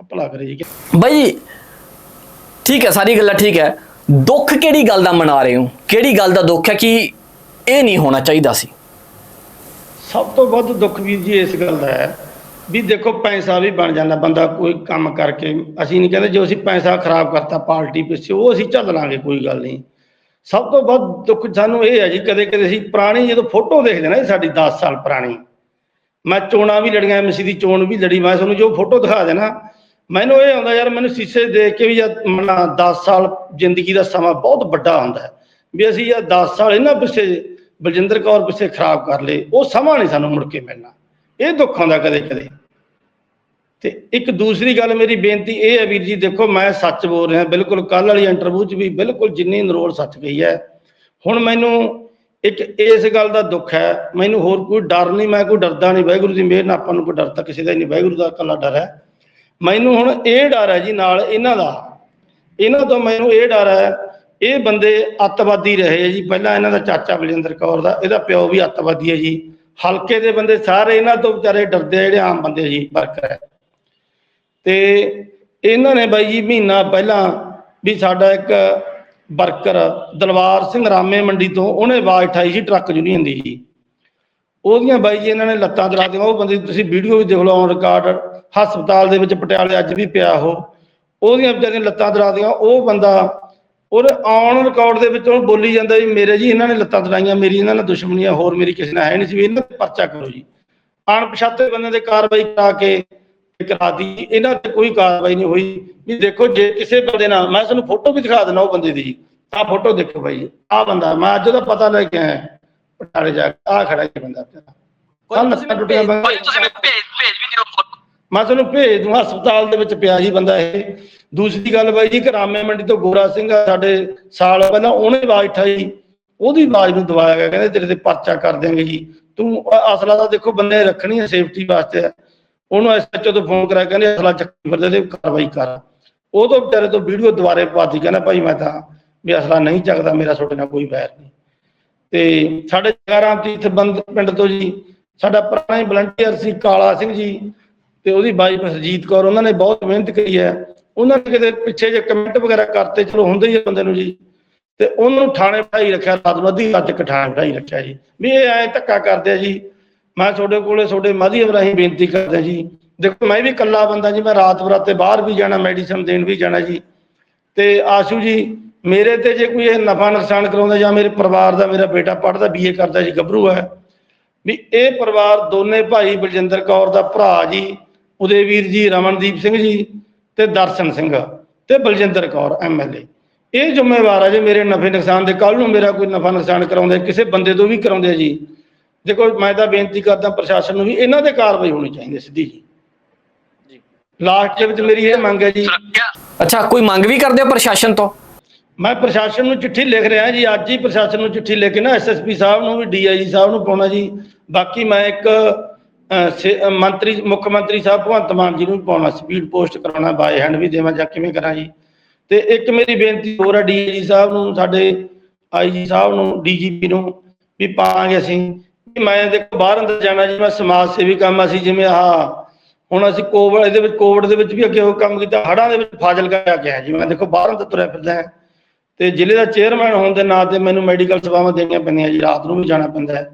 ਖਪਲਾ ਕਰੇ ਜੀ। ਬਈ ਠੀਕ ਹੈ, ਸਾਰੀ ਗੱਲਾਂ ਠੀਕ ਹੈ। ਦੁੱਖ ਕਿਹੜੀ ਗੱਲ ਦਾ ਮਨਾ ਰਹੇ ਹੋ? ਕਿਹੜੀ ਗੱਲ ਦਾ ਦੁੱਖ ਹੈ ਕਿ ਇਹ ਨਹੀਂ ਹੋਣਾ ਚਾਹੀਦਾ ਸੀ? ਸਭ ਤੋਂ ਵੱਧ ਦੁੱਖ ਵੀਰ ਜੀ ਇਸ ਗੱਲ ਦਾ ਹੈ ਵੀ ਦੇਖੋ, ਪੈਸਾ ਵੀ ਬਣ ਜਾਂਦਾ, ਬੰਦਾ ਕੋਈ ਕੰਮ ਕਰਕੇ, ਅਸੀਂ ਨਹੀਂ ਕਹਿੰਦੇ ਜੋ ਅਸੀਂ ਪੈਸਾ ਖਰਾਬ ਕਰਤਾ, ਪਾਰਟੀ ਪਿੱਛੇ, ਉਹ ਅਸੀਂ ਝੱਲ ਲਾਂਗੇ, ਕੋਈ ਗੱਲ ਨਹੀਂ। ਸਭ ਤੋਂ ਵੱਧ ਦੁੱਖ ਸਾਨੂੰ ਇਹ ਹੈ ਜੀ, ਕਦੇ ਕਦੇ ਅਸੀਂ ਪੁਰਾਣੀ ਜਦੋਂ ਫੋਟੋ ਦੇਖਦੇ ਨਾ ਸਾਡੀ 10 ਸਾਲ ਪੁਰਾਣੀ, ਮੈਂ ਚੋਣਾਂ ਵੀ ਲੜੀਆਂ ਐਮਸੀ ਦੀ ਚੋਣ ਵੀ ਲੜੀ, ਮੈਂ ਤੁਹਾਨੂੰ ਜੋ ਫੋਟੋ ਦਿਖਾ ਦੇਣਾ ਮੈਨੂੰ ਇਹ ਆਉਂਦਾ ਯਾਰ, ਮੈਨੂੰ ਸੀਸੇ ਦੇਖ ਕੇ ਵੀ ਯਾਰ ਮਨਾ 10 ਸਾਲ ਜ਼ਿੰਦਗੀ ਦਾ ਸਮਾਂ ਬਹੁਤ ਵੱਡਾ ਹੁੰਦਾ ਹੈ। ਵੀ ਅਸੀਂ ਯਾਰ 10 ਸਾਲ ਇਹਨਾਂ ਪਿੱਛੇ ਬਲਜਿੰਦਰ ਕੌਰ ਪਿੱਛੇ ਖਰਾਬ ਕਰ ਲਏ, ਉਹ ਸਮਾਂ ਨਹੀਂ ਸਾਨੂੰ ਮੁੜ ਕੇ ਮਿਲਣਾ। ਇਹ ਦੁੱਖ ਆਉਂਦਾ ਕਦੇ ਕਦੇ। ਤੇ ਇੱਕ ਦੂਸਰੀ ਗੱਲ ਮੇਰੀ ਬੇਨਤੀ ਇਹ ਹੈ ਵੀਰ ਜੀ, ਦੇਖੋ ਮੈਂ ਸੱਚ ਬੋਲ ਰਿਹਾ, ਬਿਲਕੁਲ ਕੱਲ ਵਾਲੀ ਇੰਟਰਵਿਊ 'ਚ ਵੀ ਬਿਲਕੁਲ ਜਿੰਨੀ ਨਰੋਲ ਸੱਚ ਗਈ ਹੈ। ਹੁਣ ਮੈਨੂੰ ਇੱਕ ਇਸ ਗੱਲ ਦਾ ਦੁੱਖ ਹੈ, ਮੈਨੂੰ ਹੋਰ ਕੋਈ ਡਰ ਨਹੀਂ, ਮੈਂ ਕੋਈ ਡਰਦਾ ਨਹੀਂ, ਵਾਹਿਗੁਰੂ ਦੀ ਮਿਹਰ ਨਾਲ ਆਪਾਂ ਨੂੰ ਕੋਈ ਡਰ ਤਾਂ ਕਿਸੇ ਦਾ ਹੀ ਨਹੀਂ, ਵਾਹਿਗੁਰੂ ਦਾ ਇਕੱਲਾ ਡਰ ਹੈ। ਮੈਨੂੰ ਹੁਣ ਇਹ ਡਰ ਹੈ ਜੀ ਨਾਲ ਇਹਨਾਂ ਦਾ। ਇਹਨਾਂ ਤੋਂ ਮੈਨੂੰ ਇਹ ਡਰ ਹੈ, ਇਹ ਬੰਦੇ ਅੱਤਵਾਦੀ ਰਹੇ ਹੈ ਜੀ। ਪਹਿਲਾਂ ਇਹਨਾਂ ਦਾ ਚਾਚਾ ਬਲਜਿੰਦਰ ਕੌਰ ਦਾ, ਇਹਦਾ ਪਿਓ ਵੀ ਅੱਤਵਾਦੀ ਹੈ ਜੀ। ਹਲਕੇ ਦੇ ਬੰਦੇ ਸਾਰੇ ਇਹਨਾਂ ਤੋਂ ਵਿਚਾਰੇ ਡਰਦੇ ਜਿਹੜੇ ਆਮ ਬੰਦੇ ਜੀ, ਵਰਕਰ ਹੈ। ਤੇ ਇਹਨਾਂ ਨੇ ਬਾਈ ਜੀ ਮਹੀਨਾ ਪਹਿਲਾਂ ਵੀ ਸਾਡਾ ਇੱਕ ਵਰਕਰ ਦਲਵਾਰ ਸਿੰਘ ਰਾਮੇ ਮੰਡੀ ਤੋਂ ਉਹਨੇ ਆਵਾਜ਼ ਉਠਾਈ ਸੀ ਟਰੱਕ ਯੂਨੀਅਨ ਦੀ ਜੀ। ਉਹਦੀਆਂ ਬਾਈ ਜੀ ਇਹਨਾਂ ਨੇ ਲੱਤਾਂ ਦਰਾ ਦਿੱਤੀਆਂ। ਉਹ ਬੰਦੇ ਦੀ ਤੁਸੀਂ ਵੀਡੀਓ ਵੀ ਦੇਖ ਲਓ ਔਨ ਰਿਕਾਰਡ ਹਸਪਤਾਲ ਦੇ ਵਿੱਚ ਪਟਿਆਲੇ ਅੱਜ ਵੀ ਪਿਆ ਉਹ। ਉਹਦੀਆਂ ਵਿਚਾਰੀਆਂ ਲੱਤਾਂ ਦਰਾ ਦਿੱਤੀਆਂ ਉਹ ਬੰਦਾ ਉਹਦੇ ਔਨ ਰਿਕਾਰਡ ਦੇ ਵਿੱਚ ਉਹ ਬੋਲੀ ਜਾਂਦਾ ਜੀ ਮੇਰੇ ਜੀ ਇਹਨਾਂ ਨੇ ਲੱਤਾਂ ਦਰਾਈਆਂ ਮੇਰੀ ਇਹਨਾਂ ਨਾਲ ਦੁਸ਼ਮਣੀ ਆ ਹੋਰ ਮੇਰੀ ਕਿਸੇ ਨਾਲ ਹੈ ਨਹੀਂ ਸੀ ਵੀ ਇਹਨਾਂ ਤੇ ਪਰਚਾ ਕਰੋ ਜੀ। ਅਣਪਛਾਤੇ ਬੰਦੇ ਦੇ ਕਾਰਵਾਈ ਕਰਾ ਕੇ ਕਰਾ ਦੀ। ਇਹਨਾਂ ਤੇ ਕੋਈ ਕਾਰਵਾਈ ਨਹੀਂ ਹੋਈ। ਵੀ ਦੇਖੋ ਜੇ ਕਿਸੇ ਬੰਦੇ ਨਾਲ ਮੈਂ ਤੁਹਾਨੂੰ ਫੋਟੋ ਵੀ ਦਿਖਾ ਦਿੰਦਾ ਉਹ ਬੰਦੇ ਦੀ। ਜੀ ਆਹ ਫੋਟੋ ਦੇਖੋ ਬਾਈ। ਆਹ ਬੰਦਾ ਮੈਂ ਅੱਜ ਉਹਦਾ ਪਤਾ ਲੈ ਕੇ ਆਇਆ। ਪਟਾਲੇ ਜਾ ਕੇ ਆਹ ਖੜਾ ਜੀ ਬੰਦਾ। ਆਹ ਲੱਤਾਂ ਟੁੱਟੀਆਂ ਬੰਦਾ ਮੈਂ ਤੁਹਾਨੂੰ ਭੇਜ ਦੂੰ ਹਸਪਤਾਲ ਦੇ ਵਿੱਚ ਪਿਆ ਜੀ ਬੰਦਾ ਇਹ। ਦੂਸਰੀ ਗੱਲ ਬਾਈ ਜੀ ਕਰਾਮੇ ਮੰਡੀ ਤੋਂ ਗੋਰਾ ਸਿੰਘ ਆ, ਸਾਡੇ ਸਾਲ ਪਹਿਲਾਂ ਉਹਨੇ ਆਵਾਜ਼ ਠਾਈ ਉਹਦੀ ਆਵਾਜ਼ ਨੂੰ ਦਬਾਇਆ ਗਿਆ, ਕਹਿੰਦੇ ਤੇਰੇ ਤੇ ਪਰਚਾ ਕਰ ਦਿਆਂਗੇ ਜੀ। ਤੂੰ ਅਸਲਾ ਤਾਂ ਦੇਖੋ ਬੰਦੇ ਰੱਖਣੀ ਹੈ ਸੇਫਟੀ ਵਾਸਤੇ। ਉਹਨੂੰ ਐਸਐਚਓ ਤੋਂ ਫੋਨ ਕਰਾਇਆ, ਕਹਿੰਦੇ ਅਸਲਾ ਚੱਕੀ ਫਿਰਦੇ ਤੇ ਕਾਰਵਾਈ ਕਰ। ਉਹ ਤੋਂ ਵਿਚਾਰੇ ਤੋਂ ਵੀਡੀਓ ਦੁਬਾਰੇ ਪਾਤੀ ਕਹਿੰਦਾ ਭਾਈ ਮੈਂ ਤਾਂ, ਵੀ ਅਸਲਾ ਨਹੀਂ ਚੱਕਦਾ, ਮੇਰਾ ਤੁਹਾਡੇ ਨਾਲ ਕੋਈ ਵੈਰ ਨਹੀਂ। ਤੇ ਸਾਡੇ ਜਗਾਰਾਮ ਤੀਰਥ ਬੰਦ ਪਿੰਡ ਤੋਂ ਜੀ, ਸਾਡਾ ਪੁਰਾਣਾ ਹੀ ਵਲੰਟੀਅਰ ਸੀ ਕਾਲਾ ਸਿੰਘ ਜੀ। ਤੇ ਉਹਦੀ ਵਾਈਫ ਹਰਜੀਤ ਕੌਰ, ਉਹਨਾਂ ਨੇ ਬਹੁਤ ਮਿਹਨਤ ਕਰੀ ਹੈ। ਉਹਨਾਂ ਨੇ ਕਿਤੇ ਪਿੱਛੇ ਜੇ ਕਮੈਂਟ ਵਗੈਰਾ ਕਰਤੇ, ਚਲੋ ਹੁੰਦੇ ਹੀ ਆ ਬੰਦੇ ਨੂੰ ਜੀ। ਤੇ ਉਹਨੂੰ ਥਾਣੇ ਬਿਠਾਈ ਰੱਖਿਆ, ਰਾਤ ਵੱਧੀ ਰਾਤ ਤੱਕ ਥਾਣੇ ਬਿਠਾਈ ਰੱਖਿਆ ਜੀ। ਵੀ ਇਹ ਐ ਧੱਕਾ ਕਰਦੇ ਆ ਜੀ। ਮੈਂ ਤੁਹਾਡੇ ਕੋਲੇ, ਤੁਹਾਡੇ ਮਾਧਿਅਮ ਰਾਹੀਂ ਬੇਨਤੀ ਕਰਦਾ ਜੀ। ਦੇਖੋ, ਮੈਂ ਵੀ ਇਕੱਲਾ ਬੰਦਾ ਜੀ, ਮੈਂ ਰਾਤ ਬਰਾਤੇ ਬਾਹਰ ਵੀ ਜਾਣਾ, ਮੈਡੀਸਨ ਦੇਣ ਵੀ ਜਾਣਾ ਜੀ। ਤੇ ਆਸ਼ੂ ਜੀ, ਮੇਰੇ ਤੇ ਜੇ ਕੋਈ ਇਹ ਨਫਾ ਨੁਕਸਾਨ ਕਰਾਉਂਦਾ ਜਾਂ ਮੇਰੇ ਪਰਿਵਾਰ ਦਾ, ਮੇਰਾ ਬੇਟਾ ਪੜਦਾ ਬੀਏ ਕਰਦਾ ਜੀ, ਗੱਭਰੂ ਹੈ। ਵੀ ਇਹ ਪਰਿਵਾਰ ਦੋਨੇ ਭਾਈ ਬਲਜਿੰਦਰ ਕੌਰ ਦਾ ਭਰਾ ਜੀ ਉਦੇਵੀਰ ਜੀ ਰਮਨਦੀਪ ਸਿੰਘ ਜੀ ਤੇ ਦਰਸ਼ਨ ਸਿੰਘ ਤੇ ਬਲਜਿੰਦਰ ਕੌਰ ਐਮਐਲਏ ਇਹ ਜ਼ਿੰਮੇਵਾਰ ਆ ਜੇ ਮੇਰੇ ਨਫੇ ਨੁਕਸਾਨ ਦੇ ਕੱਲ ਨੂੰ ਮੇਰਾ ਕੋਈ ਨਫਾ ਨੁਕਸਾਨ ਕਰਾਉਂਦੇ ਕਿਸੇ ਬੰਦੇ ਤੋਂ ਵੀ ਕਰਾਉਂਦੇ ਜੀ। ਦੇਖੋ ਮੈਂ ਤਾਂ ਬੇਨਤੀ ਕਰਦਾ ਪ੍ਰਸ਼ਾਸਨ ਨੂੰ ਵੀ ਇਹਨਾਂ ਤੇ ਕਾਰਵਾਈ ਹੋਣੀ ਚਾਹੀਦੀ ਸਿੱਧੀ ਜੀ। ਲਾਸਟ ਦੇ ਵਿੱਚ ਮੇਰੀ ਇਹ ਮੰਗ ਹੈ ਜੀ। ਅੱਛਾ ਕੋਈ ਮੰਗ ਵੀ ਕਰਦੇ ਹੋ ਪ੍ਰਸ਼ਾਸਨ ਤੋਂ? ਮੈਂ ਪ੍ਰਸ਼ਾਸਨ ਨੂੰ ਚਿੱਠੀ ਲਿਖ ਰਿਹਾ ਜੀ ਅੱਜ ਹੀ ਪ੍ਰਸ਼ਾਸਨ ਨੂੰ ਚਿੱਠੀ ਲਿਖ ਕੇ ਨਾ ਐਸਐਸਪੀ ਸਾਹਿਬ ਨੂੰ ਵੀ ਡੀਆਈਜੀ ਸਾਹਿਬ ਨੂੰ ਪਾਉਣਾ ਜੀ। ਬਾਕੀ ਮੈਂ ਇੱਕ ਮੰਤਰੀ, ਮੁੱਖ ਮੰਤਰੀ ਸਾਹਿਬ ਭਗਵੰਤ ਮਾਨ ਜੀ ਨੂੰ ਵੀ ਪਾਉਣਾ ਸਪੀਡ ਪੋਸਟ ਕਰਾਉਣਾ ਬਾਏ ਹੈਂਡ ਵੀ ਦੇਵਾਂ ਜਾਂ ਕਿਵੇਂ ਕਰਾਂ ਜੀ। ਤੇ ਇੱਕ ਮੇਰੀ ਬੇਨਤੀ ਹੋਰ ਹੈ ਡੀਆਈਜੀ ਸਾਹਿਬ ਨੂੰ, ਸਾਡੇ ਆਈਜੀ ਸਾਹਿਬ ਨੂੰ ਡੀਜੀਪੀ ਨੂੰ ਵੀ ਪਾਵਾਂਗੇ ਅਸੀਂ। ਮੈਂ ਦੇਖੋ, ਬਾਹਰ ਅੰਦਰ ਜਾਣਾ ਜੀ ਮੈਂ ਸਮਾਜ ਸੇਵੀ ਕੰਮ ਅਸੀਂ ਜਿਵੇਂ ਆਹ, ਹੁਣ ਅਸੀਂ ਕੋਵਿਡ, ਇਹਦੇ ਵਿੱਚ, ਕੋਵਿਡ ਦੇ ਵਿੱਚ ਵੀ ਅੱਗੇ ਉਹ ਕੰਮ ਕੀਤਾ ਹੜਾਂ ਦੇ ਵਿੱਚ ਫਾਜ਼ਿਲਕਾ ਆ ਗਿਆ ਜੀ। ਮੈਂ ਦੇਖੋ, ਬਾਹਰ ਅੰਦਰ ਤੁਰਿਆ ਫਿਰਦਾ ਹਾਂ। ਤੇ ਜ਼ਿਲ੍ਹੇ ਦਾ ਚੇਅਰਮੈਨ ਹੋਣ ਦੇ ਨਾਂ ਤੇ ਮੈਨੂੰ ਮੈਡੀਕਲ ਸੇਵਾਵਾਂ ਦੇਣੀਆਂ ਪੈਂਦੀਆਂ ਜੀ, ਰਾਤ ਨੂੰ ਵੀ ਜਾਣਾ ਪੈਂਦਾ ਹੈ।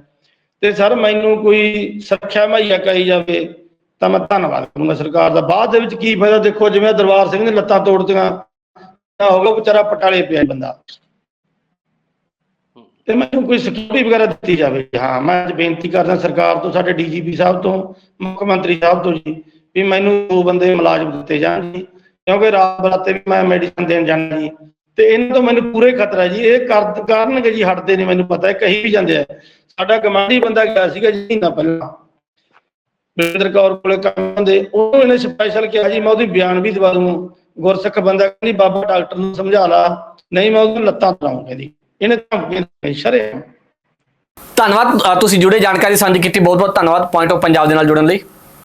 ਤੇ ਸਰ ਮੈਨੂੰ ਕੋਈ ਸੁਰੱਖਿਆ ਮੁਹੱਈਆ ਕਰੀ ਜਾਵੇ ਤਾਂ ਮੈਂ ਧੰਨਵਾਦ ਕਰੂੰਗਾ ਸਰਕਾਰ ਦਾ। ਬਾਅਦ ਦੇ ਵਿੱਚ ਕੀ ਫਾਇਦਾ? ਦੇਖੋ, ਜਿਵੇਂ ਦਰਬਾਰ ਸਿੰਘ ਨੇ ਲੱਤਾਂ ਤੋੜਤੀਆਂ, ਤਾਂ ਹੋ ਗਿਆ ਵਿਚਾਰਾ ਪਟਾਲੇ ਪਿਆ ਬੰਦਾ। ਤੇ ਮੈਨੂੰ ਕੋਈ ਸਿਕਿਉਰਿਟੀ ਵਗੈਰਾ ਦਿੱਤੀ ਜਾਵੇ। ਹਾਂ, ਮੈਂ ਅੱਜ ਬੇਨਤੀ ਕਰਦਾ ਸਰਕਾਰ ਤੋਂ, ਸਾਡੇ ਡੀਜੀਪੀ ਸਾਹਿਬ ਤੋਂ, ਮੁੱਖ ਮੰਤਰੀ ਸਾਹਿਬ ਤੋਂ ਜੀ, ਵੀ ਮੈਨੂੰ ਦੋ ਬੰਦੇ ਮੁਲਾਜ਼ਮ ਦਿੱਤੇ ਜਾਣ ਜੀ, ਕਿਉਂਕਿ ਰਾਤ ਬਰਾਤੇ ਵੀ ਮੈਂ ਮੈਡੀਸਨ ਦੇਣ ਜਾਣਾ ਜੀ। ਤੇ ਇਹਨਾਂ ਤੋਂ ਮੈਨੂੰ ਪੂਰੇ ਖਤਰਾ ਜੀ। ਇਹ ਕਰ ਕਰਨਗੇ ਜੀ ਹਟਦੇ ਨਹੀਂ ਮੈਨੂੰ ਪਤਾ ਹੈ, ਕਹੀ ਵੀ ਜਾਂਦੇ ਆ। ਸਾਡਾ ਗਮਾਂਡੀ ਬੰਦਾ ਗਿਆ ਸੀਗਾ ਜੀ ਮਹੀਨਾ ਪਹਿਲਾਂ। ਬਿੰਦਰ ਕੌਰ ਕੋਲੇ ਕੰਮ ਦੇ ਉਹਨੂੰ ਇਹਨੇ ਸਪੈਸ਼ਲ ਕਿਹਾ ਜੀ, ਮੈਂ ਉਹਦੀ ਬਿਆਨ ਵੀ ਦਵਾ ਦੂੰ। ਗੁਰਸਿੱਖ ਬੰਦਾ ਕਹਿੰਦੀ, ਬਾਬਾ ਡਾਕਟਰ ਨੂੰ ਸਮਝਾ ਲਾ, ਨਹੀਂ ਮੈਂ ਉਹਨੂੰ ਲੱਤਾਂ ਤਰਾਉਂ ਕਹਿੰਦੀ ਇਹਨੇ ਧਮਕੀਆਂ ਸ਼ਰੇ ਧੰਨਵਾਦ ਤੁਸੀਂ ਜੁੜੇ ਜਾਣਕਾਰੀ ਸਾਂਝੀ ਕੀਤੀ ਬਹੁਤ ਬਹੁਤ ਧੰਨਵਾਦ ਪੁਆਇੰਟ ਆਫ ਪੰਜਾਬ ਦੇ ਨਾਲ ਜੁੜਨ ਲਈ।